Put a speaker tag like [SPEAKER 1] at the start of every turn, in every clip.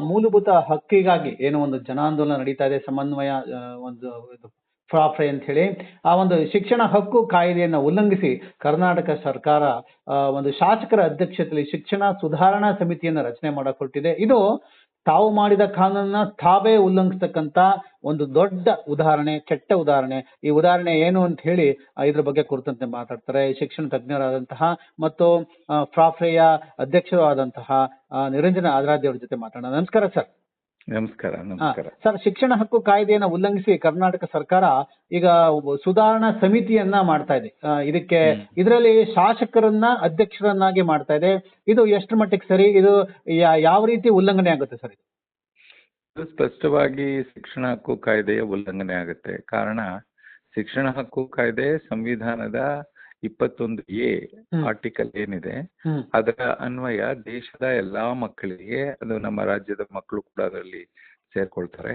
[SPEAKER 1] ಮೂಲಭೂತ ಹಕ್ಕಿಗಾಗಿ ಏನೋ ಒಂದು ಜನಾಂದೋಲನ ನಡೀತಾ ಇದೆ ಸಮನ್ವಯ ಒಂದು ಫ್ರಾಫ್ರೆ ಅಂತ ಹೇಳಿ. ಆ ಒಂದು ಶಿಕ್ಷಣ ಹಕ್ಕು ಕಾಯ್ದೆಯನ್ನು ಉಲ್ಲಂಘಿಸಿ ಕರ್ನಾಟಕ ಸರ್ಕಾರ ಒಂದು ಶಾಸಕರ ಅಧ್ಯಕ್ಷತೆಯಲ್ಲಿ ಶಿಕ್ಷಣ ಸುಧಾರಣಾ ಸಮಿತಿಯನ್ನ ರಚನೆ ಮಾಡಕ್ ಹೊರಟಿದೆ ಇದು ತಾವು ಮಾಡಿದ ಕಾನೂನನ್ನ ತಾವೇ ಉಲ್ಲಂಘಿಸ್ತಕ್ಕಂತ ಒಂದು ದೊಡ್ಡ ಉದಾಹರಣೆ ಕೆಟ್ಟ ಉದಾಹರಣೆ. ಈ ಉದಾಹರಣೆ ಏನು ಅಂತ ಹೇಳಿ ಆ, ಇದ್ರ ಬಗ್ಗೆ ಕುರಿತಂತೆ ಮಾತಾಡ್ತಾರೆ. ಶಿಕ್ಷಣ ತಜ್ಞರಾದಂತಹ ಮತ್ತು ಆ, ಫ್ರಾಫ್ರೆಯ ಅಧ್ಯಕ್ಷರು ಆದಂತಹ ಆ, ನಿರಂಜನ ಆದ್ರಾದ್ಯ ಅವ್ರ ಜೊತೆ ಮಾತಾಡೋಣ. ನಮಸ್ಕಾರ ಸರ್.
[SPEAKER 2] ನಮಸ್ಕಾರ ನಮಸ್ಕಾರ.
[SPEAKER 1] ಸರ್ ಶಿಕ್ಷಣ ಹಕ್ಕು ಕಾಯ್ದೆಯನ್ನ ಉಲ್ಲಂಘಿಸಿ ಕರ್ನಾಟಕ ಸರ್ಕಾರ ಈಗ ಸುಧಾರಣಾ ಸಮಿತಿಯನ್ನ ಮಾಡ್ತಾ ಇದೆ. ಇದಕ್ಕೆ ಇದರಲ್ಲಿ ಶಾಸಕರನ್ನ ಅಧ್ಯಕ್ಷರನ್ನಾಗಿ ಮಾಡ್ತಾ ಇದೆ. ಇದು ಎಷ್ಟು ಮಟ್ಟಿಗೆ ಸರಿ? ಇದು ಯಾವ ರೀತಿ ಉಲ್ಲಂಘನೆ ಆಗುತ್ತೆ ಸರ್ ಇದು
[SPEAKER 2] ಸ್ಪಷ್ಟವಾಗಿ ಶಿಕ್ಷಣ ಹಕ್ಕು ಕಾಯ್ದೆಯ ಉಲ್ಲಂಘನೆ ಆಗುತ್ತೆ. ಕಾರಣ ಶಿಕ್ಷಣ ಹಕ್ಕು ಕಾಯ್ದೆ ಸಂವಿಧಾನದ ಇಪ್ಪತ್ತೊಂದು ಎ ಆರ್ಟಿಕಲ್ ಏನಿದೆ ಅದರ ಅನ್ವಯ ದೇಶದ ಎಲ್ಲಾ ಮಕ್ಕಳಿಗೆ ಅದು ನಮ್ಮ ರಾಜ್ಯದ ಮಕ್ಕಳು ಕೂಡ ಅದರಲ್ಲಿ ಸೇರ್ಕೊಳ್ತಾರೆ.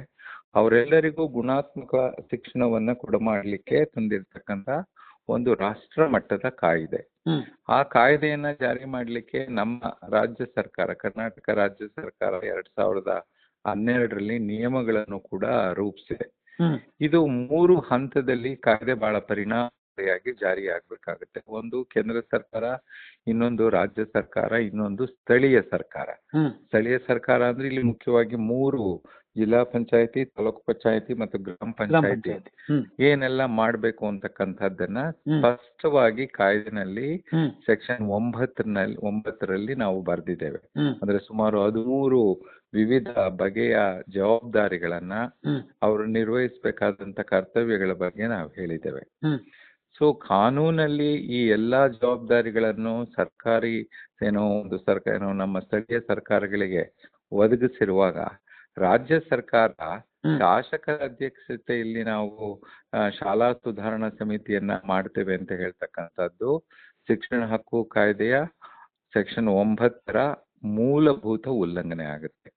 [SPEAKER 2] ಅವರೆಲ್ಲರಿಗೂ ಗುಣಾತ್ಮಕ ಶಿಕ್ಷಣವನ್ನ ಕೊಡ ಮಾಡ್ಲಿಕ್ಕೆ ತಂದಿರ್ತಕ್ಕಂತ ಒಂದು ರಾಷ್ಟ್ರ ಮಟ್ಟದ ಕಾಯ್ದೆ. ಆ ಕಾಯ್ದೆಯನ್ನ ಜಾರಿ ಮಾಡಲಿಕ್ಕೆ ನಮ್ಮ ರಾಜ್ಯ ಸರ್ಕಾರ ಕರ್ನಾಟಕ ರಾಜ್ಯ ಸರ್ಕಾರ ಎರಡ್ ಸಾವಿರದ ಹನ್ನೆರಡರಲ್ಲಿ ನಿಯಮಗಳನ್ನು ಕೂಡ ರೂಪಿಸಿದೆ. ಇದು ಮೂರು ಹಂತದಲ್ಲಿ ಕಾಯ್ದೆ ಬಹಳ ಪರಿಣಾಮಕಾರಿಯಾಗಿ ಜಾರಿ ಆಗ್ಬೇಕಾಗುತ್ತೆ ಒಂದು ಕೇಂದ್ರ ಸರ್ಕಾರ ಇನ್ನೊಂದು ರಾಜ್ಯ ಸರ್ಕಾರ ಇನ್ನೊಂದು ಸ್ಥಳೀಯ ಸರ್ಕಾರ. ಸ್ಥಳೀಯ ಸರ್ಕಾರ ಅಂದ್ರೆ ಇಲ್ಲಿ ಮುಖ್ಯವಾಗಿ ಮೂರು ಜಿಲ್ಲಾ ಪಂಚಾಯತಿ ತಾಲೂಕು ಪಂಚಾಯತಿ ಮತ್ತು ಗ್ರಾಮ ಪಂಚಾಯತಿ. ಏನೆಲ್ಲ ಮಾಡ್ಬೇಕು ಅಂತಕ್ಕಂಥದ್ದನ್ನ ಸ್ಪಷ್ಟವಾಗಿ ಕಾಯ್ದೆನಲ್ಲಿ ಸೆಕ್ಷನ್ ಒಂಬತ್ತರಲ್ಲಿ ಒಂಬತ್ತರಲ್ಲಿ ನಾವು ಬರೆದಿದ್ದೇವೆ. ಅಂದ್ರೆ ಸುಮಾರು ಹದಿಮೂರು ವಿವಿಧ ಬಗೆಯ ಜವಾಬ್ದಾರಿಗಳನ್ನ ಅವರು ನಿರ್ವಹಿಸಬೇಕಾದಂತ ಕರ್ತವ್ಯಗಳ ಬಗ್ಗೆ ನಾವು ಹೇಳಿದ್ದೇವೆ. ಸೊ ಕಾನೂನಲ್ಲಿ ಈ ಎಲ್ಲಾ ಜವಾಬ್ದಾರಿಗಳನ್ನು ಸರ್ಕಾರಿ ಏನೋ ಒಂದು ಸರ್ಕಾರ ಏನೋ ನಮ್ಮ ಸ್ಥಳೀಯ ಸರ್ಕಾರಗಳಿಗೆ ಒದಗಿಸಿರುವಾಗ ರಾಜ್ಯ ಸರ್ಕಾರ. ಶಾಸಕರ ಅಧ್ಯಕ್ಷತೆಯಲ್ಲಿ ನಾವು ಶಾಲಾ ಸುಧಾರಣಾ ಸಮಿತಿಯನ್ನ ಮಾಡ್ತೇವೆ ಅಂತ ಹೇಳ್ತಕ್ಕಂಥದ್ದು ಶಿಕ್ಷಣ ಹಕ್ಕು ಕಾಯ್ದೆಯ ಸೆಕ್ಷನ್ ಒಂಬತ್ತರ ಮೂಲಭೂತ ಉಲ್ಲಂಘನೆ ಆಗುತ್ತೆ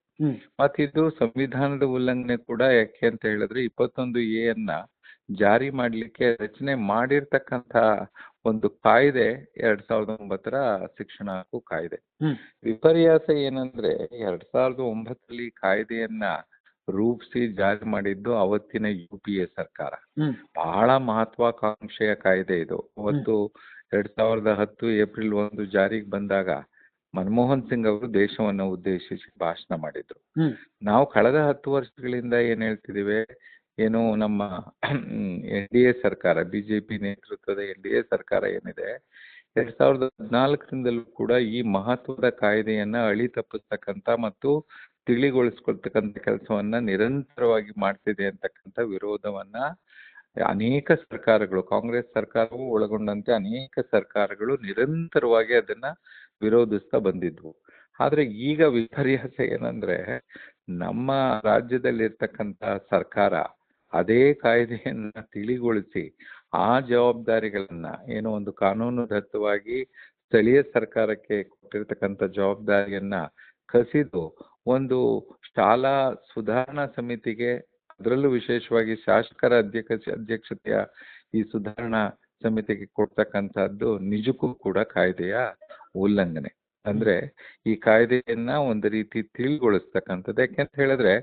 [SPEAKER 2] ಮತ್ತಿದು ಸಂವಿಧಾನದ ಉಲ್ಲಂಘನೆ ಕೂಡ ಯಾಕೆ ಅಂತ ಹೇಳಿದ್ರೆ ಇಪ್ಪತ್ತೊಂದು ಎ ಅನ್ನ ಜಾರಿ ಮಾಡಲಿಕ್ಕೆ ರಚನೆ ಮಾಡಿರ್ತಕ್ಕಂಥ ಒಂದು ಕಾಯ್ದೆ ಎರಡ್ ಸಾವಿರದ ಒಂಬತ್ತರ ಶಿಕ್ಷಣ ಹಕ್ಕು ಕಾಯ್ದೆ. ವಿಪರ್ಯಾಸ ಏನಂದ್ರೆ ಎರಡ್ ಸಾವಿರದ ಒಂಬತ್ತರಲ್ಲಿ ಕಾಯ್ದೆಯನ್ನ ರೂಪಿಸಿ ಜಾರಿ ಮಾಡಿದ್ದು ಅವತ್ತಿನ ಯು ಪಿ ಎ ಸರ್ಕಾರ. ಬಹಳ ಮಹತ್ವಾಕಾಂಕ್ಷೆಯ ಕಾಯ್ದೆ ಇದು. ಅವತ್ತು ಎರಡ್ ಸಾವಿರದ ಹತ್ತು ಏಪ್ರಿಲ್ ಒಂದು ಜಾರಿಗೆ ಬಂದಾಗ ಮನಮೋಹನ್ ಸಿಂಗ್ ಅವರು ದೇಶವನ್ನ ಉದ್ದೇಶಿಸಿ ಭಾಷಣ ಮಾಡಿದ್ರು. ನಾವು ಕಳೆದ ಹತ್ತು ವರ್ಷಗಳಿಂದ ಏನ್ ಹೇಳ್ತಿದೀವಿ? ಏನು ನಮ್ಮ ಎನ್ ಡಿ ಎ ಸರ್ಕಾರ ಬಿ ಜೆ ಪಿ ನೇತೃತ್ವದ ಎನ್ ಡಿ ಎ ಸರ್ಕಾರ ಏನಿದೆ, ಎರಡ್ ಸಾವಿರದ ಹದಿನಾಲ್ಕರಿಂದಲೂ ಕೂಡ ಈ ಮಹತ್ವದ ಕಾಯ್ದೆಯನ್ನ ಅಳಿ ತಪ್ಪಿಸ್ತಕ್ಕಂಥ ಮತ್ತು ತಿಳಿಗೊಳಿಸ್ಕೊಳ್ತಕ್ಕಂಥ ಕೆಲಸವನ್ನ ನಿರಂತರವಾಗಿ ಮಾಡ್ತಿದೆ ಅಂತಕ್ಕಂಥ ವಿರೋಧವನ್ನ ಅನೇಕ ಸರ್ಕಾರಗಳು, ಕಾಂಗ್ರೆಸ್ ಸರ್ಕಾರವೂ ಒಳಗೊಂಡಂತೆ ಅನೇಕ ಸರ್ಕಾರಗಳು ನಿರಂತರವಾಗಿ ಅದನ್ನ ವಿರೋಧಿಸ್ತಾ ಬಂದಿದ್ವು. ಆದ್ರೆ ಈಗ ವಿಪರ್ಯಾಸ ಏನಂದ್ರೆ, ನಮ್ಮ ರಾಜ್ಯದಲ್ಲಿರ್ತಕ್ಕಂಥ ಸರ್ಕಾರ ಅದೇ ಕಾಯ್ದೆಯನ್ನ ತಿಳಿಗೊಳಿಸಿ ಆ ಜವಾಬ್ದಾರಿಗಳನ್ನ ಏನೋ ಒಂದು ಕಾನೂನುಬದ್ಧವಾಗಿ ಸ್ಥಳೀಯ ಸರ್ಕಾರಕ್ಕೆ ಕೊಟ್ಟಿರ್ತಕ್ಕಂಥ ಜವಾಬ್ದಾರಿಯನ್ನ ಕಸಿದು ಒಂದು ಶಾಲಾ ಸುಧಾರಣಾ ಸಮಿತಿಗೆ ಅದರಲ್ಲೂ ವಿಶೇಷವಾಗಿ ಶಾಸಕರ ಅಧ್ಯಕ್ಷ ಅಧ್ಯಕ್ಷತೆಯ ಈ ಸುಧಾರಣಾ ಸಮಿತಿಗೆ ಕೊಡ್ತಕ್ಕಂಥದ್ದು ನಿಜಕ್ಕೂ ಕೂಡ ಕಾಯ್ದೆಯ ಉಲ್ಲಂಘನೆ. ಅಂದ್ರೆ ಈ ಕಾಯ್ದೆಯನ್ನ ಒಂದು ರೀತಿ ತಿಳಿಗೊಳಿಸ್ತಕ್ಕಂಥದ್ದು. ಯಾಕೆಂತ ಹೇಳಿದ್ರೆ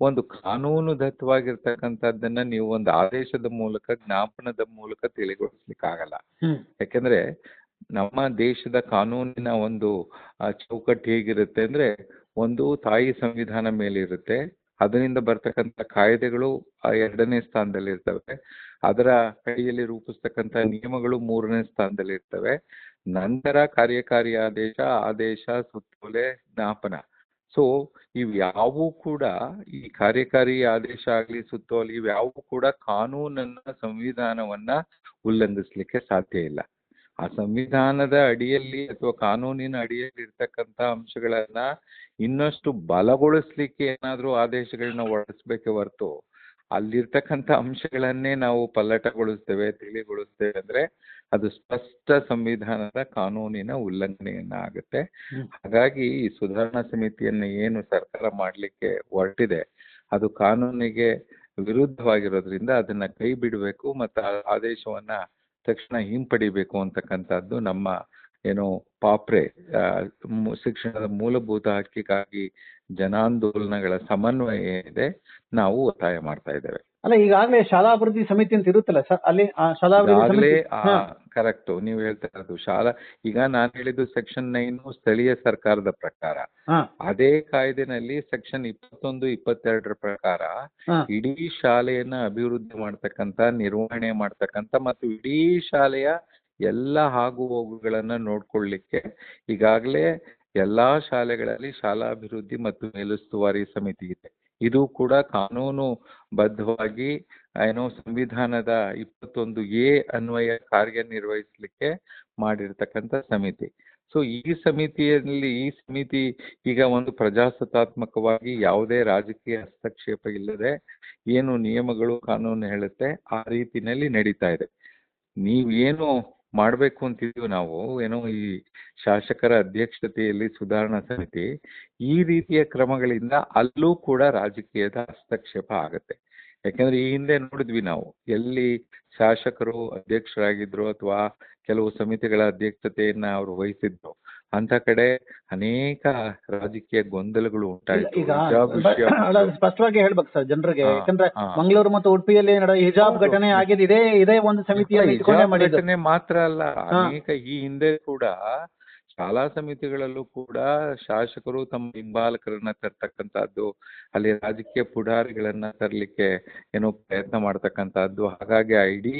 [SPEAKER 2] ಒಂದು ಕಾನೂನು ದತ್ತವಾಗಿರ್ತಕ್ಕಂಥದ್ದನ್ನ ನೀವು ಒಂದು ಆದೇಶದ ಮೂಲಕ ಜ್ಞಾಪನದ ಮೂಲಕ ತಿಳಿಗೊಳಿಸ್ಲಿಕ್ಕೆ ಆಗಲ್ಲ ಯಾಕೆಂದ್ರೆ ನಮ್ಮ ದೇಶದ ಕಾನೂನಿನ ಒಂದು ಚೌಕಟ್ಟು ಹೇಗಿರುತ್ತೆ ಅಂದ್ರೆ ಒಂದು ತಾಯಿ ಸಂವಿಧಾನ ಮೇಲಿರುತ್ತೆ. ಅದರಿಂದ ಬರ್ತಕ್ಕಂಥ ಕಾಯ್ದೆಗಳು ಆ ಎರಡನೇ ಸ್ಥಾನದಲ್ಲಿ ಇರ್ತವೆ ಅದರ ಕೈಯಲ್ಲಿ ರೂಪಿಸ್ತಕ್ಕಂಥ ನಿಯಮಗಳು ಮೂರನೇ ಸ್ಥಾನದಲ್ಲಿ ಇರ್ತವೆ ನಂತರ ಕಾರ್ಯಕಾರಿ ಆದೇಶ ಆದೇಶ, ಸುತ್ತೋಲೆ, ಜ್ಞಾಪನ. ಸೊ ಇವ್ಯಾವೂ ಕೂಡ ಈ ಕಾರ್ಯಕಾರಿ ಆದೇಶ ಆಗ್ಲಿ ಸುತ್ತೋಲೆ ಇವ್ಯಾವೂ ಕೂಡ ಕಾನೂನನ್ನ, ಸಂವಿಧಾನವನ್ನ ಉಲ್ಲಂಘಿಸ್ಲಿಕ್ಕೆ ಸಾಧ್ಯ ಇಲ್ಲ. ಆ ಸಂವಿಧಾನದ ಅಡಿಯಲ್ಲಿ ಅಥವಾ ಕಾನೂನಿನ ಅಡಿಯಲ್ಲಿ ಇರ್ತಕ್ಕಂಥ ಅಂಶಗಳನ್ನ ಇನ್ನಷ್ಟು ಬಲಗೊಳಿಸ್ಲಿಕ್ಕೆ ಏನಾದ್ರೂ ಆದೇಶಗಳನ್ನ ಹೊರಡಿಸ್ಬೇಕೆ ಹೊರತು, ಅಲ್ಲಿರ್ತಕ್ಕಂಥ ಅಂಶಗಳನ್ನೇ ನಾವು ಪಲ್ಲಟಗೊಳಿಸ್ತೇವೆ, ತಿಳಿಗೊಳಿಸ್ತೇವೆ ಅಂದ್ರೆ ಅದು ಸ್ಪಷ್ಟ ಸಂವಿಧಾನದ ಕಾನೂನಿನ ಉಲ್ಲಂಘನೆಯನ್ನ ಆಗುತ್ತೆ ಹಾಗಾಗಿ ಈ ಸುಧಾರಣಾ ಸಮಿತಿಯನ್ನು ಏನು ಸರ್ಕಾರ ಮಾಡ್ಲಿಕ್ಕೆ ಹೊರಟಿದೆ ಅದು ಕಾನೂನಿಗೆ ವಿರುದ್ಧವಾಗಿರೋದ್ರಿಂದ ಅದನ್ನ ಕೈ ಬಿಡಬೇಕು ಮತ್ತು ಆ ಆದೇಶವನ್ನ ತಕ್ಷಣ ಹಿಂಪಡಿಬೇಕು ಅಂತಕ್ಕಂಥದ್ದು ನಮ್ಮ ಏನು ಪಾಪ್ರೆ ಶಿಕ್ಷಣದ ಮೂಲಭೂತ ಹಕ್ಕಿಗಾಗಿ ಜನಾಂದೋಲನಗಳ ಸಮನ್ವಯ ಏನಿದೆ ನಾವು ಒತ್ತಾಯ ಮಾಡ್ತಾ ಇದ್ದೇವೆ.
[SPEAKER 1] ಅಲ್ಲ ಈಗಾಗಲೇ ಶಾಲಾಭಿವೃದ್ಧಿ ಸಮಿತಿ ಅಂತ ಇರುತ್ತಲ್ಲ ಸರ್? ಅಲ್ಲಿ ಆ ಶಾಲಾಭಿವೃದ್ಧಿ
[SPEAKER 2] ಈಗಾಗಲೇ
[SPEAKER 1] ಸಮಿತಿ ಹಾ.
[SPEAKER 2] ಕರೆಕ್ಟ್ ನೀವು ಹೇಳ್ತಾ ಇರೋದು ಶಾಲಾ ಈಗ ನಾನು ಹೇಳಿದ್ದು ಸೆಕ್ಷನ್ ನೈನ್ ಸ್ಥಳೀಯ ಸರ್ಕಾರದ ಪ್ರಕಾರ.
[SPEAKER 1] ಹಾ.
[SPEAKER 2] ಅದೇ ಕಾಯ್ದೆನಲ್ಲಿ ಸೆಕ್ಷನ್ ಇಪ್ಪತ್ತೊಂದು ಇಪ್ಪತ್ತೆರಡರ ಪ್ರಕಾರ
[SPEAKER 1] ಹಾ.
[SPEAKER 2] ಇಡೀ ಶಾಲೆಯನ್ನ ಅಭಿವೃದ್ಧಿ ಮಾಡ್ತಕ್ಕಂತ ನಿರ್ವಹಣೆ ಮಾಡ್ತಕ್ಕಂತ ಮತ್ತು ಇಡೀ ಶಾಲೆಯ ಎಲ್ಲ ಆಗು ಹೋಗುಗಳನ್ನ ನೋಡ್ಕೊಳ್ಳಿಕ್ಕೆ ಈಗಾಗಲೇ ಎಲ್ಲಾ ಶಾಲೆಗಳಲ್ಲಿ ಶಾಲಾಭಿವೃದ್ಧಿ ಮತ್ತು ಮೇಲುಸ್ತುವಾರಿ ಸಮಿತಿ ಇದೆ. ಇದು ಕೂಡ ಕಾನೂನು ಬದ್ಧವಾಗಿ ಏನೋ ಸಂವಿಧಾನದ ಇಪ್ಪತ್ತೊಂದು ಎ ಅನ್ವಯ ಕಾರ್ಯನಿರ್ವಹಿಸಲಿಕ್ಕೆ ಮಾಡಿರ್ತಕ್ಕಂಥ ಸಮಿತಿ. ಸೊ ಈ ಸಮಿತಿಯಲ್ಲಿ, ಈ ಸಮಿತಿ ಈಗ ಒಂದು ಪ್ರಜಾಸತ್ತಾತ್ಮಕವಾಗಿ ಯಾವುದೇ ರಾಜಕೀಯ ಹಸ್ತಕ್ಷೇಪ ಇಲ್ಲದೆ ಏನು ನಿಯಮಗಳು, ಕಾನೂನು ಹೇಳುತ್ತೆ, ಆ ರೀತಿನಲ್ಲಿ ನಡೀತಾ ಇದೆ. ನೀವೇನು ಮಾಡಬೇಕು ಅಂತಿದ್ದೀವಿ ನಾವು. ಏನೋ ಈ ಶಾಸಕರ ಅಧ್ಯಕ್ಷತೆಯಲ್ಲಿ ಸುಧಾರಣಾ ಸಮಿತಿ ಈ ರೀತಿಯ ಕ್ರಮಗಳಿಂದ ಅಲ್ಲೂ ಕೂಡ ರಾಜಕೀಯದ ಹಸ್ತಕ್ಷೇಪ ಆಗುತ್ತೆ. ಯಾಕಂದ್ರೆ ಈ ಹಿಂದೆ ನೋಡಿದ್ವಿ ನಾವು ಎಲ್ಲಿ ಶಾಸಕರು ಅಧ್ಯಕ್ಷರಾಗಿದ್ರು ಅಥವಾ ಕೆಲವು ಸಮಿತಿಗಳ ಅಧ್ಯಕ್ಷತೆಯನ್ನ ಅವರು ವಹಿಸಿದ್ರು ಅಂತ ಕಡೆ ಅನೇಕ ರಾಜಕೀಯ ಗೊಂದಲಗಳು ಉಂಟಾಯಿತು
[SPEAKER 1] ಸ್ಪಷ್ಟವಾಗಿ ಹೇಳ್ಬೇಕು ಸರ್ ಜನರಿಗೆ ಯಾಕಂದ್ರೆ. ಮಂಗಳೂರು ಮತ್ತು ಉಡುಪಿಯಲ್ಲಿ ನಡೆದ ಹಿಜಾಬ್ ಘಟನೆ ಆಗಿದೆ ಇದೇ ಇದೇ ಒಂದು ಮಾಡಿದ್ದು
[SPEAKER 2] ಘಟನೆ ಮಾತ್ರ ಅಲ್ಲ. ಅನೇಕ ಈ ಹಿಂದೆ ಕೂಡ ಶಾಲಾ ಸಮಿತಿಗಳಲ್ಲೂ ಕೂಡ ಶಾಸಕರು ತಮ್ಮ ಹಿಂಬಾಲಕರನ್ನ ತರ್ತಕ್ಕಂಥದ್ದು, ಅಲ್ಲಿ ರಾಜಕೀಯ ಪುಢಾರಿಗಳನ್ನ ತರಲಿಕ್ಕೆ ಏನೋ ಪ್ರಯತ್ನ ಮಾಡ್ತಕ್ಕಂಥದ್ದು, ಹಾಗಾಗಿ ಆ ಇಡೀ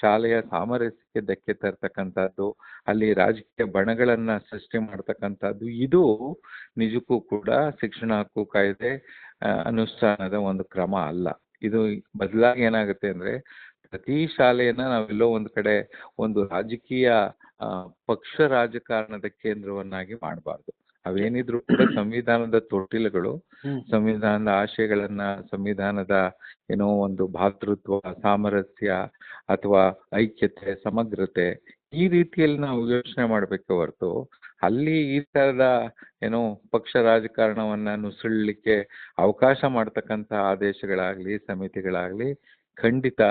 [SPEAKER 2] ಶಾಲೆಯ ಸಾಮರಸ್ಯಕ್ಕೆ ಧಕ್ಕೆ ತರ್ತಕ್ಕಂಥದ್ದು, ಅಲ್ಲಿ ರಾಜಕೀಯ ಬಣಗಳನ್ನ ಸೃಷ್ಟಿ ಮಾಡ್ತಕ್ಕಂಥದ್ದು, ಇದು ನಿಜಕ್ಕೂ ಕೂಡ ಶಿಕ್ಷಣ ಹಕ್ಕು ಕಾಯ್ದೆ ಅನುಷ್ಠಾನದ ಒಂದು ಕ್ರಮ ಅಲ್ಲ. ಇದು ಬದಲಾಗಿ ಏನಾಗುತ್ತೆ ಅಂದ್ರೆ ಪ್ರತಿ ಶಾಲೆಯನ್ನ ನಾವೆಲ್ಲೋ ಒಂದು ಕಡೆ ಒಂದು ರಾಜಕೀಯ ಪಕ್ಷ ರಾಜಕಾರಣದ ಕೇಂದ್ರವನ್ನಾಗಿ ಮಾಡಬಾರ್ದು. ಅವೇನಿದ್ರು ಕೂಡ ಸಂವಿಧಾನದ ತೊಟ್ಟಿಲುಗಳು ಸಂವಿಧಾನದ ಆಶಯಗಳನ್ನ ಸಂವಿಧಾನದ ಏನೋ ಒಂದು ಭಾತೃತ್ವ ಸಾಮರಸ್ಯ ಅಥವಾ ಐಕ್ಯತೆ ಸಮಗ್ರತೆ ಈ ರೀತಿಯಲ್ಲಿ ನಾವು ಯೋಚನೆ ಮಾಡಬೇಕೆ ಹೊರತು ಅಲ್ಲಿ ಈ ತರದ ಏನೋ ಪಕ್ಷ ರಾಜಕಾರಣವನ್ನ ನುಸುಳಲಿಕ್ಕೆ ಅವಕಾಶ ಮಾಡ್ತಕ್ಕಂಥ ಆದೇಶಗಳಾಗ್ಲಿ ಸಮಿತಿಗಳಾಗ್ಲಿ ಖಂಡಿತ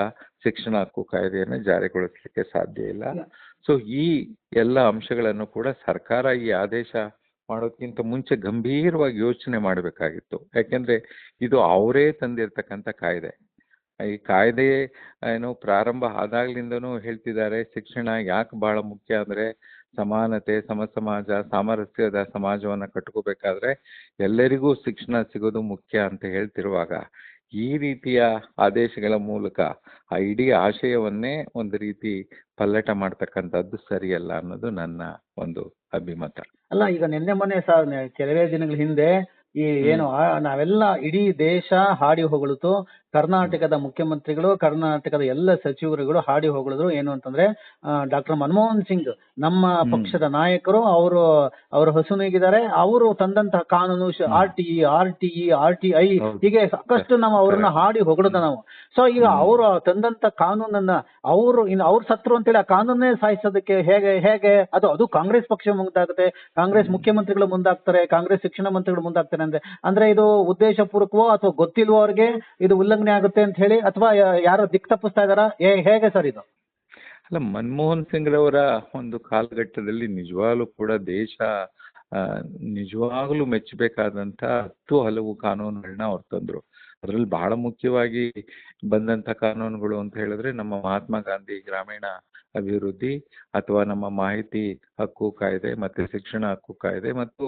[SPEAKER 2] ಶಿಕ್ಷಣ ಹಕ್ಕು ಕಾಯ್ದೆಯನ್ನು ಜಾರಿಗೊಳಿಸಲಿಕ್ಕೆ ಸಾಧ್ಯ ಇಲ್ಲ. ಸೊ ಈ ಎಲ್ಲ ಅಂಶಗಳನ್ನು ಕೂಡ ಸರ್ಕಾರ ಈ ಆದೇಶ ಮಾಡೋದಕ್ಕಿಂತ ಮುಂಚೆ ಗಂಭೀರವಾಗಿ ಯೋಚನೆ ಮಾಡಬೇಕಾಗಿತ್ತು. ಯಾಕೆಂದ್ರೆ ಇದು ಅವರೇ ತಂದಿರ್ತಕ್ಕಂಥ ಕಾಯ್ದೆ. ಈ ಕಾಯ್ದೆ ಏನು ಪ್ರಾರಂಭ ಆದಾಗ್ಲಿಂದನೂ ಹೇಳ್ತಿದ್ದಾರೆ ಶಿಕ್ಷಣ ಯಾಕೆ ಬಹಳ ಮುಖ್ಯ ಅಂದ್ರೆ ಸಮಾನತೆ ಸಮ ಸಮಾಜ ಸಾಮರಸ್ಯದ ಸಮಾಜವನ್ನ ಕಟ್ಕೋಬೇಕಾದ್ರೆ ಎಲ್ಲರಿಗೂ ಶಿಕ್ಷಣ ಸಿಗೋದು ಮುಖ್ಯ ಅಂತ ಹೇಳ್ತಿರುವಾಗ ಈ ರೀತಿಯ ಆದೇಶಗಳ ಮೂಲಕ ಆ ಇಡೀ ಆಶಯವನ್ನೇ ಒಂದು ರೀತಿ ಪಲ್ಲಟ ಮಾಡ್ತಕ್ಕಂಥದ್ದು ಸರಿಯಲ್ಲ ಅನ್ನೋದು ನನ್ನ ಒಂದು ಅಭಿಮತ.
[SPEAKER 1] ಅಲ್ಲ ಈಗ ನಿನ್ನೆ ಮೊನ್ನೆ ಸರ್ ಕೆಲವೇ ದಿನಗಳ ಹಿಂದೆ ಈ ಏನು ನಾವೆಲ್ಲ ಇಡೀ ದೇಶ ಹಾಡಿ ಹೊಗಳಿತು. ಕರ್ನಾಟಕದ ಮುಖ್ಯಮಂತ್ರಿಗಳು ಕರ್ನಾಟಕದ ಎಲ್ಲ ಸಚಿವರುಗಳು ಹಾಡಿ ಹೊಗಳಿದ್ರು ಏನು ಅಂತಂದ್ರೆ ಡಾಕ್ಟರ್ ಮನಮೋಹನ್ ಸಿಂಗ್ ನಮ್ಮ ಪಕ್ಷದ ನಾಯಕರು ಅವರು ಅವರು ಹಸುನಿಗಿದ್ದಾರೆ. ಅವರು ತಂದಂತಹ ಕಾನೂನು R T R T E R T I ಹೀಗೆ ಸಾಕಷ್ಟು ನಾವು ಅವ್ರನ್ನ ಹಾಡಿ ಹೊಗಳದ ನಾವು. ಸೊ ಈಗ. ಅವರು ತಂದಂತ ಕಾನೂನನ್ನ ಅವರು ಇನ್ನು ಅವ್ರ ಸತ್ರು ಅಂತೇಳಿ ಆ ಕಾನೂನೇ ಸಾಯಿಸೋದಕ್ಕೆ ಹೇಗೆ ಹೇಗೆ? ಅದು ಅದು ಕಾಂಗ್ರೆಸ್ ಪಕ್ಷ ಮುಂದಾಗುತ್ತೆ. ಕಾಂಗ್ರೆಸ್ ಮುಖ್ಯಮಂತ್ರಿಗಳು ಮುಂದಾಗ್ತಾರೆ. ಕಾಂಗ್ರೆಸ್ ಶಿಕ್ಷಣ ಮಂತ್ರಿಗಳು ಮುಂದಾಗ್ತಾರೆ ಅಂದ್ರೆ ಅಂದ್ರೆ ಇದು ಉದ್ದೇಶ ಪೂರ್ವಕವೋ ಅಥವಾ ಗೊತ್ತಿಲ್ವೋ ಅವ್ರಿಗೆ? ಇದು ಉಲ್ಲಂಘನೆ ಬದಲಾವಣೆ ಆಗುತ್ತೆ ಅಂತ ಹೇಳಿ ಅಥವಾ ಯಾರೋ ದಿಕ್ ತಪ್ಪಿಸ್ತಾ ಹೇ- ಹೇಗೆ ಸರ್ ಇದು?
[SPEAKER 2] ಅಲ್ಲ, ಮನಮೋಹನ್ ಸಿಂಗ್ ರವರ ಒಂದು ಕಾಲಘಟ್ಟದಲ್ಲಿ ನಿಜವಾಗ್ಲೂ ಕೂಡ ದೇಶ ನಿಜವಾಗ್ಲೂ ಮೆಚ್ಚಬೇಕಾದಂತ ಹತ್ತು ಹಲವು ಕಾನೂನುಗಳನ್ನ ಅವ್ರು ತಂದ್ರು. ಅದರಲ್ಲಿ ಬಹಳ ಮುಖ್ಯವಾಗಿ ಬಂದಂತ ಕಾನೂನುಗಳು ಅಂತ ಹೇಳಿದ್ರೆ ನಮ್ಮ ಮಹಾತ್ಮ ಗಾಂಧಿ ಗ್ರಾಮೀಣ ಅಭಿವೃದ್ಧಿ ಅಥವಾ ನಮ್ಮ ಮಾಹಿತಿ ಹಕ್ಕು ಕಾಯ್ದೆ ಮತ್ತೆ ಶಿಕ್ಷಣ ಹಕ್ಕು ಕಾಯ್ದೆ ಮತ್ತು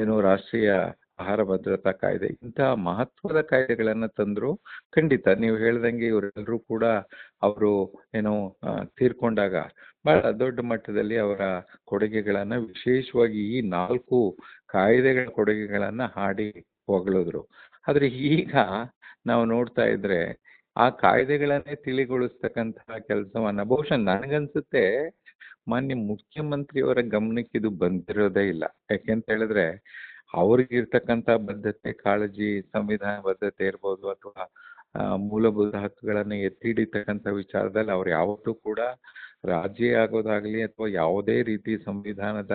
[SPEAKER 2] ಏನು ರಾಷ್ಟ್ರೀಯ ಆಹಾರ ಭದ್ರತಾ ಕಾಯ್ದೆ ಇಂತಹ ಮಹತ್ವದ ಕಾಯ್ದೆಗಳನ್ನ ತಂದ್ರು ಖಂಡಿತ ನೀವು ಹೇಳ್ದಂಗೆ ಇವರೆಲ್ಲರೂ ಕೂಡ ಅವರು ಏನೋ ತೀರ್ಕೊಂಡಾಗ ಬಹಳ ದೊಡ್ಡ ಮಟ್ಟದಲ್ಲಿ ಅವರ ಕೊಡುಗೆಗಳನ್ನ, ವಿಶೇಷವಾಗಿ ಈ ನಾಲ್ಕು ಕಾಯ್ದೆಗಳ ಕೊಡುಗೆಗಳನ್ನ ಹಾಡಿ ಹೊಗಳಿದ್ರು. ಆದ್ರೆ ಈಗ ನಾವು ನೋಡ್ತಾ ಇದ್ರೆ ಆ ಕಾಯ್ದೆಗಳನ್ನೇ ತಿಳಿಗೊಳಿಸ್ತಕ್ಕಂತಹ ಕೆಲಸವನ್ನ ಬಹುಶಃ ನನಗನ್ಸುತ್ತೆ ಮಾನ್ಯ ಮುಖ್ಯಮಂತ್ರಿಯವರ ಗಮನಕ್ಕೆ ಇದು ಬಂದಿರೋದೇ ಇಲ್ಲ. ಯಾಕೆಂತ ಹೇಳಿದ್ರೆ ಅವ್ರಿಗಿರ್ತಕ್ಕಂಥ ಬದ್ಧತೆ, ಕಾಳಜಿ, ಸಂವಿಧಾನ ಬದ್ಧತೆ ಇರ್ಬೋದು ಅಥವಾ ಮೂಲಭೂತ ಹಕ್ಕುಗಳನ್ನು ಎತ್ತಿ ಹಿಡಿತಕ್ಕಂಥ ವಿಚಾರದಲ್ಲಿ ಅವ್ರು ಯಾವತ್ತೂ ಕೂಡ ರಾಜಿ ಆಗೋದಾಗ್ಲಿ ಅಥವಾ ಯಾವುದೇ ರೀತಿ ಸಂವಿಧಾನದ,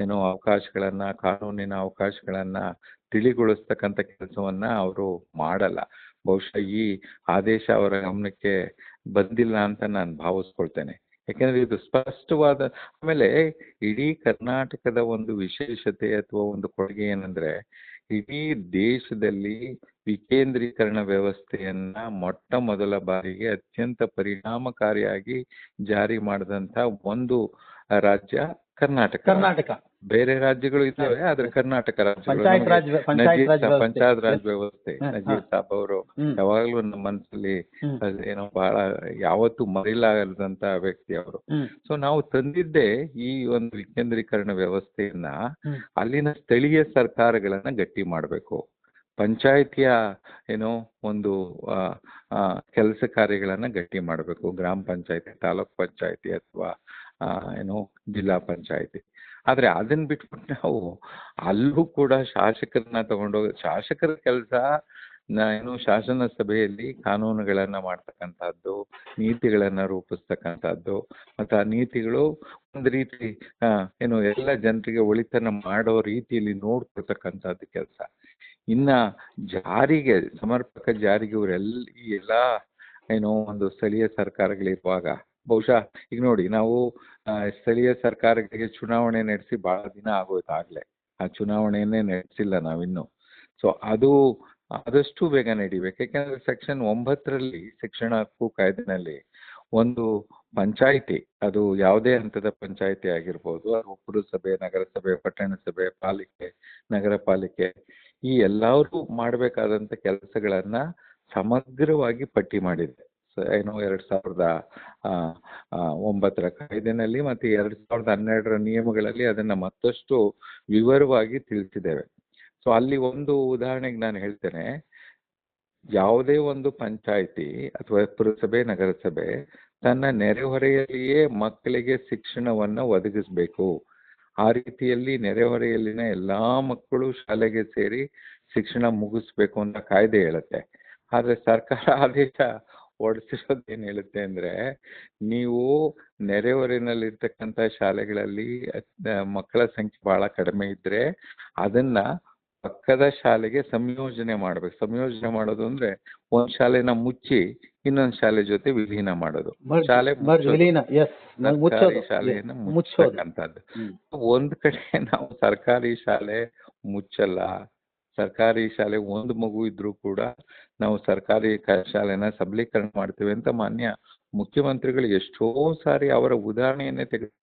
[SPEAKER 2] ಏನೋ, ಅವಕಾಶಗಳನ್ನ, ಕಾನೂನಿನ ಅವಕಾಶಗಳನ್ನ ತಿಳಿಗೊಳಿಸ್ತಕ್ಕಂಥ ಕೆಲಸವನ್ನ ಅವರು ಮಾಡಲ್ಲ. ಬಹುಶಃ ಈ ಆದೇಶ ಅವರ ಗಮನಕ್ಕೆ ಬಂದಿಲ್ಲ ಅಂತ ನಾನು ಭಾವಿಸ್ಕೊಳ್ತೇನೆ. ಯಾಕೆಂದ್ರೆ ಇದು ಸ್ಪಷ್ಟವಾದ, ಆಮೇಲೆ ಇಡೀ ಕರ್ನಾಟಕದ ಒಂದು ವಿಶೇಷತೆ ಅಥವಾ ಒಂದು ಕೊಡುಗೆ ಏನಂದ್ರೆ, ಇಡೀ ದೇಶದಲ್ಲಿ ವಿಕೇಂದ್ರೀಕರಣ ವ್ಯವಸ್ಥೆಯನ್ನ ಮೊಟ್ಟ ಮೊದಲ ಬಾರಿಗೆ ಅತ್ಯಂತ ಪರಿಣಾಮಕಾರಿಯಾಗಿ ಜಾರಿ ಮಾಡಿದಂತ ಒಂದು ರಾಜ್ಯ ಕರ್ನಾಟಕ.
[SPEAKER 1] ಕರ್ನಾಟಕ.
[SPEAKER 2] ಬೇರೆ ರಾಜ್ಯಗಳು ಇದ್ದಾವೆ ಆದ್ರೆ ಕರ್ನಾಟಕ ರಾಜ್ಯ
[SPEAKER 1] ಪಂಚಾಯತ್ ರಾಜ್ ಪಂಚಾಯತ್ ರಾಜ್ ವ್ಯವಸ್ಥೆ.
[SPEAKER 2] ನಜೀರ್ ಸಾಬ್ ಅವರು. ಯಾವಾಗ್ಲೂ ನಮ್ಮ ಮನಸ್ಸಲ್ಲಿ. ಏನೋ ಬಹಳ ಯಾವತ್ತು ಮರಿಲಾಗದಂತ ವ್ಯಕ್ತಿ ಅವರು. ಸೊ ನಾವು ತಂದಿದ್ದೆ ಈ ಒಂದು ವಿಕೇಂದ್ರೀಕರಣ ವ್ಯವಸ್ಥೆಯನ್ನ ಅಲ್ಲಿನ ಸ್ಥಳೀಯ ಸರ್ಕಾರಗಳನ್ನ ಗಟ್ಟಿ ಮಾಡಬೇಕು. ಪಂಚಾಯತಿಯ ಏನೋ ಒಂದು ಕೆಲಸ ಕಾರ್ಯಗಳನ್ನ ಗಟ್ಟಿ ಮಾಡಬೇಕು. ಗ್ರಾಮ ಪಂಚಾಯತಿ ತಾಲೂಕ್ ಪಂಚಾಯತಿ ಅಥವಾ ಏನೋ, ಜಿಲ್ಲಾ ಪಂಚಾಯತಿ. ಆದ್ರೆ ಅದನ್ನ ಬಿಟ್ಬಿಟ್ಟು ನಾವು ಅಲ್ಲೂ ಕೂಡ ಶಾಸಕರನ್ನ ತಗೊಂಡೋಗಿ, ಶಾಸಕರ ಕೆಲಸ ಏನು, ಶಾಸನ ಸಭೆಯಲ್ಲಿ ಕಾನೂನುಗಳನ್ನ ಮಾಡ್ತಕ್ಕಂಥದ್ದು, ನೀತಿಗಳನ್ನ ರೂಪಿಸ್ತಕ್ಕಂಥದ್ದು, ಮತ್ತು ಆ ನೀತಿಗಳು ಒಂದು ರೀತಿ ಏನು, ಎಲ್ಲ ಜನರಿಗೆ ಒಳಿತನ ಮಾಡೋ ರೀತಿಯಲ್ಲಿ ನೋಡ್ಕೊಳ್ತಕ್ಕಂಥದ್ದು ಕೆಲಸ. ಇನ್ನ ಜಾರಿಗೆ, ಸಮರ್ಪಕ ಜಾರಿಗೆ ಇವರೆಲ್ಲ ಈ ಎಲ್ಲ, ಏನೋ, ಒಂದು ಸ್ಥಳೀಯ ಸರ್ಕಾರಗಳಿರುವಾಗ ಬಹುಶಃ ಈಗ ನೋಡಿ ನಾವು ಸ್ಥಳೀಯ ಸರ್ಕಾರಗಳಿಗೆ ಚುನಾವಣೆ ನಡೆಸಿ ಬಹಳ ದಿನ ಆಗೋಯ್ತು ಆ ಚುನಾವಣೆಯನ್ನೇ ನಡೆಸಿಲ್ಲ ನಾವಿನ್ನು. ಸೊ ಅದು ಆದಷ್ಟು ಬೇಗ ನಡಿಬೇಕು. ಯಾಕಂದ್ರೆ ಸೆಕ್ಷನ್ ಒಂಬತ್ತರಲ್ಲಿ, ಶಿಕ್ಷಣ ಹಕ್ಕು ಕಾಯ್ದೆನಲ್ಲಿ ಒಂದು ಪಂಚಾಯಿತಿ, ಅದು ಯಾವುದೇ ಹಂತದ ಪಂಚಾಯಿತಿ ಆಗಿರ್ಬೋದು, ಅದು ಪುರಸಭೆ, ನಗರಸಭೆ ಪಟ್ಟಣ ಸಭೆ ಪಾಲಿಕೆ, ನಗರ ಪಾಲಿಕೆ, ಈ ಎಲ್ಲರೂ ಮಾಡಬೇಕಾದಂತ ಕೆಲಸಗಳನ್ನ ಸಮಗ್ರವಾಗಿ ಪಟ್ಟಿ ಮಾಡಿದೆ. ಏನು ಎರಡ್ ಸಾವಿರದ ಒಂಬತ್ತರ ಕಾಯ್ದೆನಲ್ಲಿ ಮತ್ತೆ ಎರಡ್ ಸಾವಿರದ ಹನ್ನೆರಡರ ನಿಯಮಗಳಲ್ಲಿ ಅದನ್ನ ಮತ್ತಷ್ಟು ವಿವರವಾಗಿ ತಿಳಿಸಿದ್ದೇವೆ. ಸೊ ಅಲ್ಲಿ ಒಂದು ಉದಾಹರಣೆಗೆ ನಾನು ಹೇಳ್ತೇನೆ. ಯಾವುದೇ ಒಂದು ಪಂಚಾಯಿತಿ ಅಥವಾ ಪುರಸಭೆ, ನಗರಸಭೆ ತನ್ನ ನೆರೆಹೊರೆಯಲ್ಲಿಯೇ ಮಕ್ಕಳಿಗೆ ಶಿಕ್ಷಣವನ್ನ ಒದಗಿಸಬೇಕು. ಆ ರೀತಿಯಲ್ಲಿ ನೆರೆಹೊರೆಯಲ್ಲಿನ ಎಲ್ಲಾ ಮಕ್ಕಳು ಶಾಲೆಗೆ ಸೇರಿ ಶಿಕ್ಷಣ ಮುಗಿಸ್ಬೇಕು ಅಂತ ಕಾಯ್ದೆ ಹೇಳುತ್ತೆ. ಆದ್ರೆ ಸರ್ಕಾರ ಆದೇಶ ಹೊರಡಿಸಿರೋದು ಏನ್ ಹೇಳುತ್ತೆ ಅಂದ್ರೆ ನೀವು ನೆರೆಹೊರೆನಲ್ಲಿರ್ತಕ್ಕಂಥ ಶಾಲೆಗಳಲ್ಲಿ ಮಕ್ಕಳ ಸಂಖ್ಯೆ ಬಹಳ ಕಡಿಮೆ ಇದ್ರೆ ಅದನ್ನ ಪಕ್ಕದ ಶಾಲೆಗೆ ಸಂಯೋಜನೆ ಮಾಡ್ಬೇಕು. ಸಂಯೋಜನೆ ಮಾಡೋದು ಅಂದ್ರೆ ಒಂದ್ ಶಾಲೆನ ಮುಚ್ಚಿ ಇನ್ನೊಂದ್ ಶಾಲೆ ಜೊತೆ ವಿಲೀನ ಮಾಡೋದು. ಶಾಲೆ ಸರ್ಕಾರಿ ಶಾಲೆಯನ್ನ ಮುಚ್ಚತಕ್ಕಂಥದ್ದು
[SPEAKER 1] ಹ್ಮ್.
[SPEAKER 2] ಒಂದ್ ಕಡೆ ನಾವು ಸರ್ಕಾರಿ ಶಾಲೆ ಮುಚ್ಚಲ್ಲ ಸರ್ಕಾರಿ ಶಾಲೆ ಒಂದು ಮಗು ಇದ್ರೂ ಕೂಡ ನಾವು ಸರ್ಕಾರಿ ಶಾಲೆನ ಸಬಲೀಕರಣ ಮಾಡ್ತೇವೆ ಅಂತ ಮಾನ್ಯ ಮುಖ್ಯಮಂತ್ರಿಗಳು ಎಷ್ಟೋ ಸಾರಿ ಅವರ ಉದಾಹರಣೆಯನ್ನೇ ತೆಗೆದು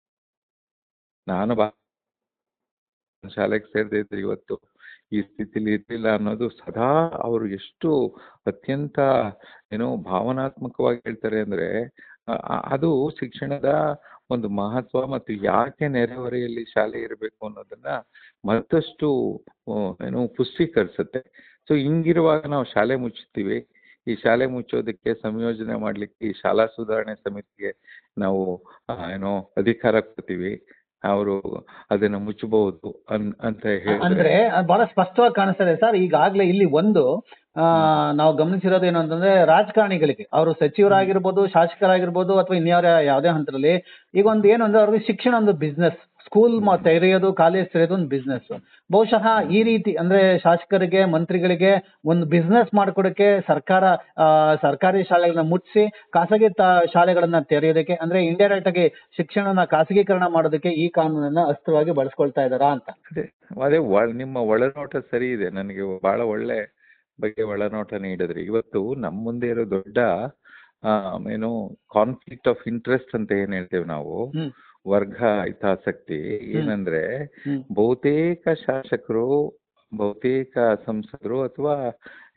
[SPEAKER 2] ನಾನು ಬಾ ಶಾಲೆಗೆ ಸೇರಿದೆ ಇವತ್ತು. ಈ ಸ್ಥಿತಿಲಿ ಇರಲಿಲ್ಲ ಅನ್ನೋದು ಸದಾ ಅವರು ಎಷ್ಟು ಅತ್ಯಂತ ಏನೋ ಭಾವನಾತ್ಮಕವಾಗಿ ಹೇಳ್ತಾರೆ ಅಂದ್ರೆ ಅದು ಶಿಕ್ಷಣದ ಒಂದು ಮಹತ್ವ ಮತ್ತು ಯಾಕೆ ನೆರೆಹೊರೆಯಲ್ಲಿ ಶಾಲೆ ಇರಬೇಕು ಅನ್ನೋದನ್ನ ಮತ್ತಷ್ಟು ಏನು ಪುಷ್ಟೀಕರಿಸುತ್ತೆ ಸೊ ಹಿಂಗಿರುವಾಗ ನಾವು ಶಾಲೆ ಮುಚ್ಚುತ್ತೀವಿ. ಈ ಶಾಲೆ ಮುಚ್ಚೋದಕ್ಕೆ ಸಂಯೋಜನೆ ಮಾಡ್ಲಿಕ್ಕೆ ಈ ಶಾಲಾ ಸುಧಾರಣೆ ಸಮಿತಿಗೆ ನಾವು ಏನೋ ಅಧಿಕಾರ ಕೊಡ್ತೀವಿ. ಅವರು ಅದನ್ನ ಮುಚ್ಚಬಹುದು ಅಂತ ಹೇಳಿದ್ರೆ
[SPEAKER 1] ಬಹಳ ಸ್ಪಷ್ಟವಾಗಿ ಕಾಣಿಸ್ತದೆ ಸರ್, ಈಗಾಗ್ಲೇ ಇಲ್ಲಿ ಒಂದು ನಾವು ಗಮನಿಸಿರೋದು ಏನು ಅಂತಂದ್ರೆ ರಾಜಕಾರಣಿಗಳಿಗೆ, ಅವರು ಸಚಿವರಾಗಿರ್ಬೋದು, ಶಾಸಕರಾಗಿರ್ಬೋದು ಅಥವಾ ಇನ್ಯಾವ ಯಾವುದೇ ಹಂತದಲ್ಲಿ, ಈಗ ಒಂದು ಏನು ಅಂದ್ರೆ ಅವ್ರಿಗೆ ಶಿಕ್ಷಣ ಒಂದು ಬಿಸ್ನೆಸ್ ಸ್ಕೂಲ್ ತೆರೆಯೋದು ಕಾಲೇಜ್ ತೆರೆಯೋದು ಒಂದು ಬಿಸ್ನೆಸ್ ಬಹುಶಃ ಈ ರೀತಿ ಅಂದ್ರೆ ಶಾಸಕರಿಗೆ, ಮಂತ್ರಿಗಳಿಗೆ ಒಂದು ಬಿಸ್ನೆಸ್ ಮಾಡ್ಕೊಡಕ್ಕೆ ಸರ್ಕಾರ ಸರ್ಕಾರಿ ಶಾಲೆಗಳನ್ನ ಮುಚ್ಚಿ ಖಾಸಗಿ ಶಾಲೆಗಳನ್ನ ತೆರೆಯೋದಕ್ಕೆ, ಅಂದ್ರೆ ಇಂಡೈರೆಕ್ಟ್ ಆಗಿ ಶಿಕ್ಷಣನ ಖಾಸಗೀಕರಣ ಮಾಡೋದಕ್ಕೆ ಈ ಕಾನೂನನ್ನ ಅಸ್ತ್ರವಾಗಿ ಬಳಸ್ಕೊಳ್ತಾ ಇದ್ದಾರಾ ಅಂತ.
[SPEAKER 2] ಅದೇ ನಿಮ್ಮ ಒಳನೋಟ ಸರಿ ಇದೆ. ನನಗೆ ಬಹಳ ಒಳ್ಳೆ ಬಗ್ಗೆ ಒಳನೋಟ ನೀಡಿದ್ರಿ. ಇವತ್ತು ನಮ್ಮ ಮುಂದೆ ಇರೋ ದೊಡ್ಡ ಏನು ಕಾನ್ಫ್ಲಿಕ್ಟ್ ಆಫ್ ಇಂಟ್ರೆಸ್ಟ್ ಅಂತ ಏನ್ ಹೇಳ್ತೇವೆ ನಾವು? ವರ್ಗ ಹಿತಾಸಕ್ತಿ ಏನಂದ್ರೆ ಬಹುತೇಕ ಶಾಸಕರು ಬಹುತೇಕ ಸಂಸದರು ಅಥವಾ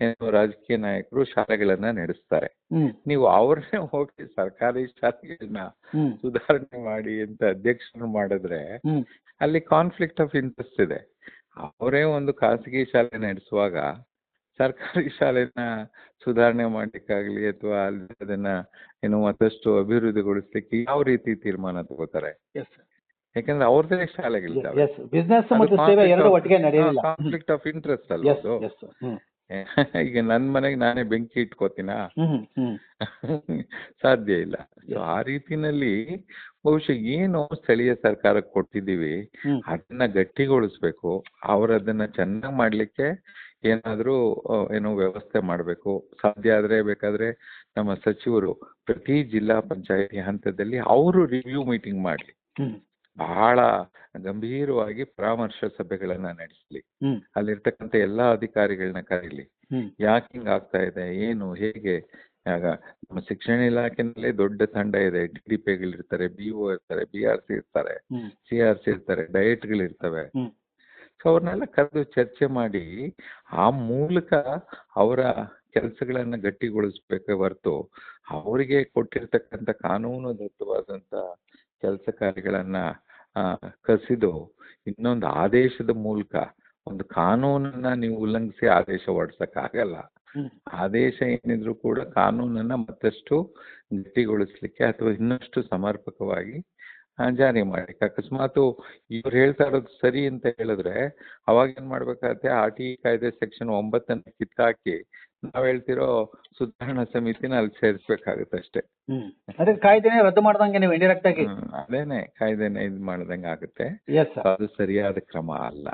[SPEAKER 2] ಏನು ರಾಜಕೀಯ ನಾಯಕರು ಶಾಲೆಗಳನ್ನ ನಡೆಸ್ತಾರೆ. ನೀವು ಅವ್ರನ್ನೇ ಹೋಗಿ ಸರ್ಕಾರಿ ಶಾಲೆಗಳನ್ನ ಸುಧಾರಣೆ ಮಾಡಿ ಅಂತ ಅಧ್ಯಕ್ಷರು ಮಾಡಿದ್ರೆ ಅಲ್ಲಿ ಕಾನ್ಫ್ಲಿಕ್ಟ್ ಆಫ್ ಇಂಟ್ರೆಸ್ಟ್ ಇದೆ. ಅವರೇ ಒಂದು ಖಾಸಗಿ ಶಾಲೆ ನಡೆಸುವಾಗ ಸರ್ಕಾರಿ ಶಾಲೆನ ಸುಧಾರಣೆ ಮಾಡ್ಲಿಕ್ಕಾಗ್ಲಿ ಅಥವಾ ಅಲ್ಲಿ ಅದನ್ನ ಏನು ಮತ್ತಷ್ಟು ಅಭಿವೃದ್ಧಿಗೊಳಿಸ್ಲಿಕ್ಕೆ ಯಾವ ರೀತಿ ತೀರ್ಮಾನ ತಗೋತಾರೆ? ಯಾಕಂದ್ರೆ ಅವ್ರದೇ ಶಾಲೆಗಳಿದ್ದಾವೆ. ಕಾನ್ಫ್ಲಿಕ್ಟ್ ಆಫ್ ಇಂಟ್ರೆಸ್ಟ್
[SPEAKER 1] ಅಲ್ವಾ
[SPEAKER 2] ಅದು? ಈಗ ನನ್ ಮನೆಗೆ ನಾನೇ ಬೆಂಕಿ ಇಟ್ಕೋತೀನಾ? ಸಾಧ್ಯ ಇಲ್ಲ. ಸೊ ಆ ರೀತಿನಲ್ಲಿ ಬಹುಶಃ ಏನು ಸ್ಥಳೀಯ ಸರ್ಕಾರಕ್ಕೆ
[SPEAKER 1] ಕೊಟ್ಟಿದೀವಿ
[SPEAKER 2] ಅದನ್ನ ಗಟ್ಟಿಗೊಳಿಸ್ಬೇಕು ಅವ್ರದನ್ನ ಅದನ್ನ ಚೆನ್ನಾಗಿ ಮಾಡ್ಲಿಕ್ಕೆ ಏನಾದ್ರೂ ಏನೋ ವ್ಯವಸ್ಥೆ ಮಾಡಬೇಕು. ಸಾಧ್ಯ ಆದರೆ ಬೇಕಾದರೆ ನಮ್ಮ ಸಚಿವರು ಪ್ರತಿ ಜಿಲ್ಲಾ ಪಂಚಾಯತಿ ಹಂತದಲ್ಲಿ ಅವರು ರಿವ್ಯೂ ಮೀಟಿಂಗ್ ಮಾಡ್ಲಿ. ಬಹಳ ಗಂಭೀರವಾಗಿ ಪರಾಮರ್ಶ ಸಭೆಗಳನ್ನ ನಡೆಸಲಿ. ಅಲ್ಲಿರ್ತಕ್ಕಂಥ ಎಲ್ಲಾ ಅಧಿಕಾರಿಗಳನ್ನ ಕರೀಲಿ. ಯಾಕೆ ಹಿಂಗ್ ಆಗ್ತಾ ಇದೆ? ಏನು? ಹೇಗೆ? ಆಗ ನಮ್ಮ ಶಿಕ್ಷಣ ಇಲಾಖೆನಲ್ಲೇ ದೊಡ್ಡ ತಂಡ ಇದೆ. ಡಿ ಡಿ ಪಿಗಳಿರ್ತಾರೆ ಬಿ ಒ ಇರ್ತಾರೆ ಬಿ ಆರ್ ಸಿ ಇರ್ತಾರೆ ಸಿ ಆರ್ ಸಿ ಇರ್ತಾರೆ ಡಯಟ್ಗಳಿರ್ತವೆ.
[SPEAKER 1] ಹ್ಮ್.
[SPEAKER 2] ಸೊ ಅವ್ರನ್ನೆಲ್ಲ ಕರೆದು ಚರ್ಚೆ ಮಾಡಿ ಆ ಮೂಲಕ ಅವರ ಕೆಲಸಗಳನ್ನ ಗಟ್ಟಿಗೊಳಿಸ್ಬೇಕೆ ಹೊರತು ಅವರಿಗೆ ಕೊಟ್ಟಿರ್ತಕ್ಕಂಥ ಕಾನೂನುದತ್ತವಾದಂತ ಕೆಲಸ ಕಾರ್ಯಗಳನ್ನ ಕಸಿದು ಇನ್ನೊಂದು ಆದೇಶದ ಮೂಲಕ ಒಂದು ಕಾನೂನನ್ನ ನೀವು ಉಲ್ಲಂಘಿಸಿ ಆದೇಶ ಹೊಡ್ಸಕ್ ಆಗಲ್ಲ ಆದೇಶ ಏನಿದ್ರು ಕೂಡ ಕಾನೂನನ್ನ ಮತ್ತಷ್ಟು ಗಟ್ಟಿಗೊಳಿಸ್ಲಿಕ್ಕೆ ಅಥವಾ ಇನ್ನಷ್ಟು ಸಮರ್ಪಕವಾಗಿ ಜಾರಿ ಮಾಡಿ ಅಕಸ್ಮಾತ್ ಇವ್ರು ಹೇಳ್ತಾ ಇರೋದು ಸರಿ ಅಂತ ಹೇಳಿದ್ರೆ ಅವಾಗ ಏನ್ ಮಾಡ್ಬೇಕಾಗತ್ತೆ? ಆರ್ ಟಿ ಕಾಯ್ದೆ ಸೆಕ್ಷನ್ ಒಂಬತ್ತನ್ನ ಕಿತ್ತಾಕಿ ನಾವ್ ಹೇಳ್ತಿರೋ ಸುಧಾರಣಾ ಸಮಿತಿನ ಅಲ್ಲಿ ಸೇರಿಸ್ಬೇಕಾಗತ್ತೆ ಅಷ್ಟೇ.
[SPEAKER 1] ಅದೇ ಕಾಯ್ದೆನೆ ರದ್ದು ಮಾಡ್ದಂಗೆ ನೀವು ಇಂಡೈರೆಕ್ಟ್ ಆಗಿ.
[SPEAKER 2] ಅದೇನೆ ಕಾಯ್ದೆನ ಇದ್ ಮಾಡ್ದಂಗ ಆಗುತ್ತೆ. ಅದು ಸರಿಯಾದ ಕ್ರಮ ಅಲ್ಲ.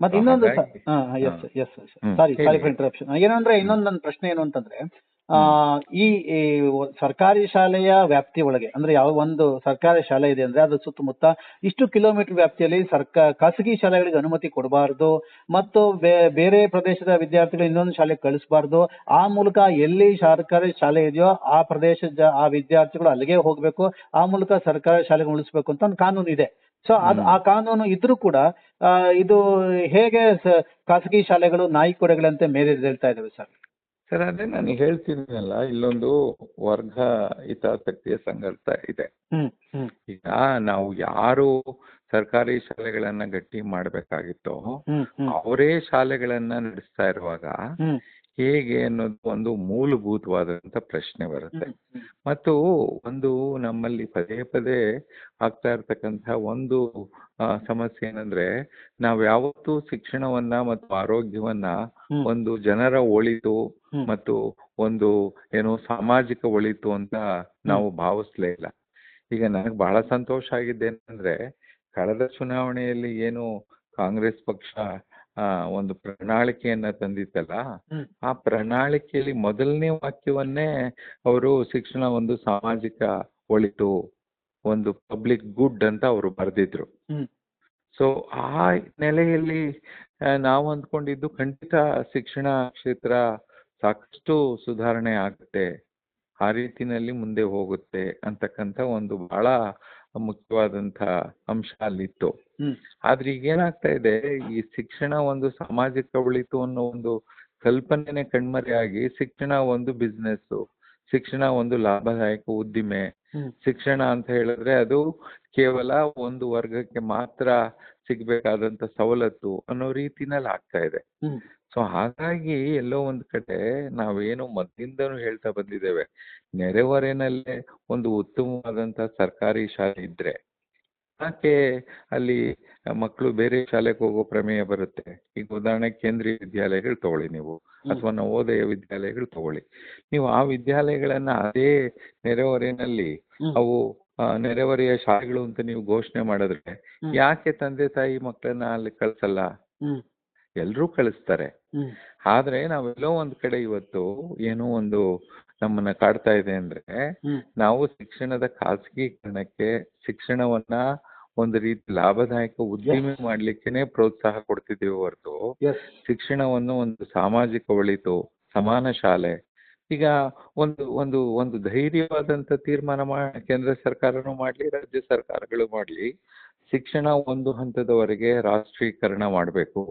[SPEAKER 1] ಮತ್ತೆ ಇನ್ನೊಂದು
[SPEAKER 2] ಹಾಗಾಗಿ-
[SPEAKER 1] yes yes sorry sorry for interruption ಏನಂದ್ರೆ ಇನ್ನೊಂದು ನನ್ನ ಪ್ರಶ್ನೆ ಏನು ಅಂತಂದ್ರೆ ಈ ಈ ಸರ್ಕಾರಿ ಶಾಲೆಯ ವ್ಯಾಪ್ತಿ ಒಳಗೆ ಅಂದ್ರೆ ಯಾವ ಒಂದು ಸರ್ಕಾರಿ ಶಾಲೆ ಇದೆ ಅಂದ್ರೆ ಅದ್ರ ಸುತ್ತಮುತ್ತ ಇಷ್ಟು ಕಿಲೋಮೀಟರ್ ವ್ಯಾಪ್ತಿಯಲ್ಲಿ ಸರ್ಕಾರ ಖಾಸಗಿ ಶಾಲೆಗಳಿಗೆ ಅನುಮತಿ ಕೊಡಬಾರ್ದು ಮತ್ತು ಬೇ- ಬೇರೆ ಪ್ರದೇಶದ ವಿದ್ಯಾರ್ಥಿಗಳು ಇನ್ನೊಂದು ಶಾಲೆಗೆ ಕಳಿಸಬಾರ್ದು ಆ ಮೂಲಕ ಎಲ್ಲಿ ಸರ್ಕಾರಿ ಶಾಲೆ ಇದೆಯೋ ಆ ಪ್ರದೇಶದ ಆ ವಿದ್ಯಾರ್ಥಿಗಳು ಅಲ್ಲಿಗೆ ಹೋಗ್ಬೇಕು ಆ ಮೂಲಕ ಸರ್ಕಾರಿ ಶಾಲೆಗೆ ಉಳಿಸ್ಬೇಕು ಅಂತ ಒಂದು ಕಾನೂನು ಇದೆ. ಸೊ ಅದು ಆ ಕಾನೂನು ಇದ್ರೂ ಕೂಡ ಇದು ಹೇಗೆ ಖಾಸಗಿ ಶಾಲೆಗಳು ನಾಯಿ ಕೊಡೆಗಳಂತೆ ಮೇಲೆ ಹೇಳ್ತಾ ಇದಾವೆ ಸರ್?
[SPEAKER 2] ಸರ್ ಅದೇ ನಾನು ಹೇಳ್ತಿದ್ದೀನಲ್ಲ ಇಲ್ಲೊಂದು ವರ್ಗ ಹಿತಾಸಕ್ತಿಯ ಸಂಘರ್ಷ ಇದೆ. ಈಗ ನಾವು ಯಾರು ಸರ್ಕಾರಿ ಶಾಲೆಗಳನ್ನ ಗಟ್ಟಿ ಮಾಡ್ಬೇಕಾಗಿತ್ತೋ ಅವರೇ ಶಾಲೆಗಳನ್ನ ನಡೆಸ್ತಾ ಇರುವಾಗ ಹೇಗೆ ಅನ್ನೋದು ಒಂದು ಮೂಲಭೂತವಾದಂತ ಪ್ರಶ್ನೆ ಬರುತ್ತೆ. ಮತ್ತು ಒಂದು ನಮ್ಮಲ್ಲಿ ಪದೇ ಪದೇ ಆಗ್ತಾ ಇರ್ತಕ್ಕಂಥ ಒಂದು ಸಮಸ್ಯೆ ಏನಂದ್ರೆ ನಾವು ಯಾವತ್ತೂ ಶಿಕ್ಷಣವನ್ನ ಮತ್ತು ಆರೋಗ್ಯವನ್ನ ಒಂದು ಜನರ ಒಳಿತು ಮತ್ತು ಒಂದು ಏನು ಸಾಮಾಜಿಕ ಒಳಿತು ಅಂತ ನಾವು ಭಾವಿಸ್ಲೇ ಇಲ್ಲ. ಈಗ ನನಗೆ ಬಹಳ ಸಂತೋಷ ಆಗಿದ್ದೇನೆಂದ್ರೆ ಕಳೆದ ಚುನಾವಣೆಯಲ್ಲಿ ಏನು ಕಾಂಗ್ರೆಸ್ ಪಕ್ಷ ಒಂದು ಪ್ರಣಾಳಿಕೆಯನ್ನ ತಂದಿತ್ತಲ್ಲ ಆ ಪ್ರಣಾಳಿಕೆಯಲ್ಲಿ ಮೊದಲನೇ ವಾಕ್ಯವನ್ನೇ ಅವರು ಶಿಕ್ಷಣ ಒಂದು ಸಾಮಾಜಿಕ ಒಳಿತು ಒಂದು ಪಬ್ಲಿಕ್ ಗುಡ್ ಅಂತ ಅವರು ಬರೆದಿದ್ರು. ಸೊ ಆ ನೆಲೆಯಲ್ಲಿ ನಾವು ಅಂದ್ಕೊಂಡಿದ್ದು ಖಂಡಿತ ಶಿಕ್ಷಣ ಕ್ಷೇತ್ರ ಸಾಕಷ್ಟು ಸುಧಾರಣೆ ಆಗುತ್ತೆ ಆ ರೀತಿನಲ್ಲಿ ಮುಂದೆ ಹೋಗುತ್ತೆ ಅಂತಕ್ಕಂಥ ಒಂದು ಬಹಳ ಮುಖ್ಯವಾದಂಥ ಅಂಶ ಅಲ್ಲಿತ್ತು. ಆದ್ರೆ ಈಗ ಏನಾಗ್ತಾ ಇದೆ ಈ ಶಿಕ್ಷಣ ಒಂದು ಸಾಮಾಜಿಕ ಉಳಿತು ಅನ್ನೋ ಒಂದು ಕಲ್ಪನೆನೆ ಕಣ್ಮರೆಯಾಗಿ ಶಿಕ್ಷಣ ಒಂದು ಬಿಸ್ನೆಸ್ ಶಿಕ್ಷಣ ಒಂದು ಲಾಭದಾಯಕ ಉದ್ದಿಮೆ. ಶಿಕ್ಷಣ ಅಂತ ಹೇಳಿದ್ರೆ ಅದು ಕೇವಲ ಒಂದು ವರ್ಗಕ್ಕೆ ಮಾತ್ರ ಸಿಗ್ಬೇಕಾದಂತ ಸವಲತ್ತು ಅನ್ನೋ ರೀತಿನಲ್ಲಿ ಆಗ್ತಾ ಇದೆ. ಸೊ ಹಾಗಾಗಿ ಎಲ್ಲೋ ಒಂದ್ ಕಡೆ ನಾವೇನು ಮದ್ದಿಂದನು ಹೇಳ್ತಾ ಬಂದಿದ್ದೇವೆ. ನೆರೆಹೊರೆನಲ್ಲೇ ಒಂದು ಉತ್ತಮವಾದಂತ ಸರ್ಕಾರಿ ಶಾಲೆ ಇದ್ರೆ ಯಾಕೆ ಅಲ್ಲಿ ಮಕ್ಕಳು ಬೇರೆ ಶಾಲೆಗೆ ಹೋಗೋ ಪ್ರಮೇಯ ಬರುತ್ತೆ? ಈಗ ಉದಾಹರಣೆ ಕೇಂದ್ರೀಯ ವಿದ್ಯಾಲಯಗಳು ತಗೊಳ್ಳಿ ನೀವು ಅಥವಾ ನವೋದಯ ವಿದ್ಯಾಲಯಗಳು ತಗೊಳ್ಳಿ. ನೀವು ಆ ವಿದ್ಯಾಲಯಗಳನ್ನ ಅದೇ
[SPEAKER 1] ನೆರೆಹೊರೆಯಲ್ಲಿ
[SPEAKER 2] ಅವು ನೆರೆಹೊರೆಯ ಶಾಲೆಗಳು ಅಂತ ನೀವು ಘೋಷಣೆ ಮಾಡಿದ್ರೆ ಯಾಕೆ ತಂದೆ ತಾಯಿ ಮಕ್ಕಳನ್ನ ಅಲ್ಲಿ ಕಳ್ಸಲ್ಲ? ಎಲ್ರೂ ಕಳಿಸ್ತಾರೆ ಆದ್ರೆ ನಾವೆಲ್ಲೋ ಒಂದ್ ಕಡೆ ಇವತ್ತು ಏನೋ ಒಂದು ನಮ್ಮನ್ನ ಕಾಡ್ತಾ ಇದೆ ಅಂದ್ರೆ ನಾವು ಶಿಕ್ಷಣದ ಖಾಸಗೀಕರಣಕ್ಕೆ ಶಿಕ್ಷಣವನ್ನ ಒಂದು ರೀತಿ ಲಾಭದಾಯಕ ಉದ್ದಿಮೆ ಮಾಡ್ಲಿಕ್ಕೆನೆ ಪ್ರೋತ್ಸಾಹ ಕೊಡ್ತಿದ್ದೀವಿ ಹೊರತು ಶಿಕ್ಷಣವನ್ನು ಒಂದು ಸಾಮಾಜಿಕ ಒಳಿತು ಸಮಾನ ಶಾಲೆ ಈಗ ಒಂದು ಒಂದು ಒಂದು ಧೈರ್ಯವಾದಂತ ತೀರ್ಮಾನ ಮಾ ಕೇಂದ್ರ ಸರ್ಕಾರನು ಮಾಡ್ಲಿ ರಾಜ್ಯ ಸರ್ಕಾರಗಳು ಮಾಡ್ಲಿ ಶಿಕ್ಷಣ ಒಂದು ಹಂತದವರೆಗೆ ರಾಷ್ಟ್ರೀಕರಣ ಮಾಡಬೇಕು.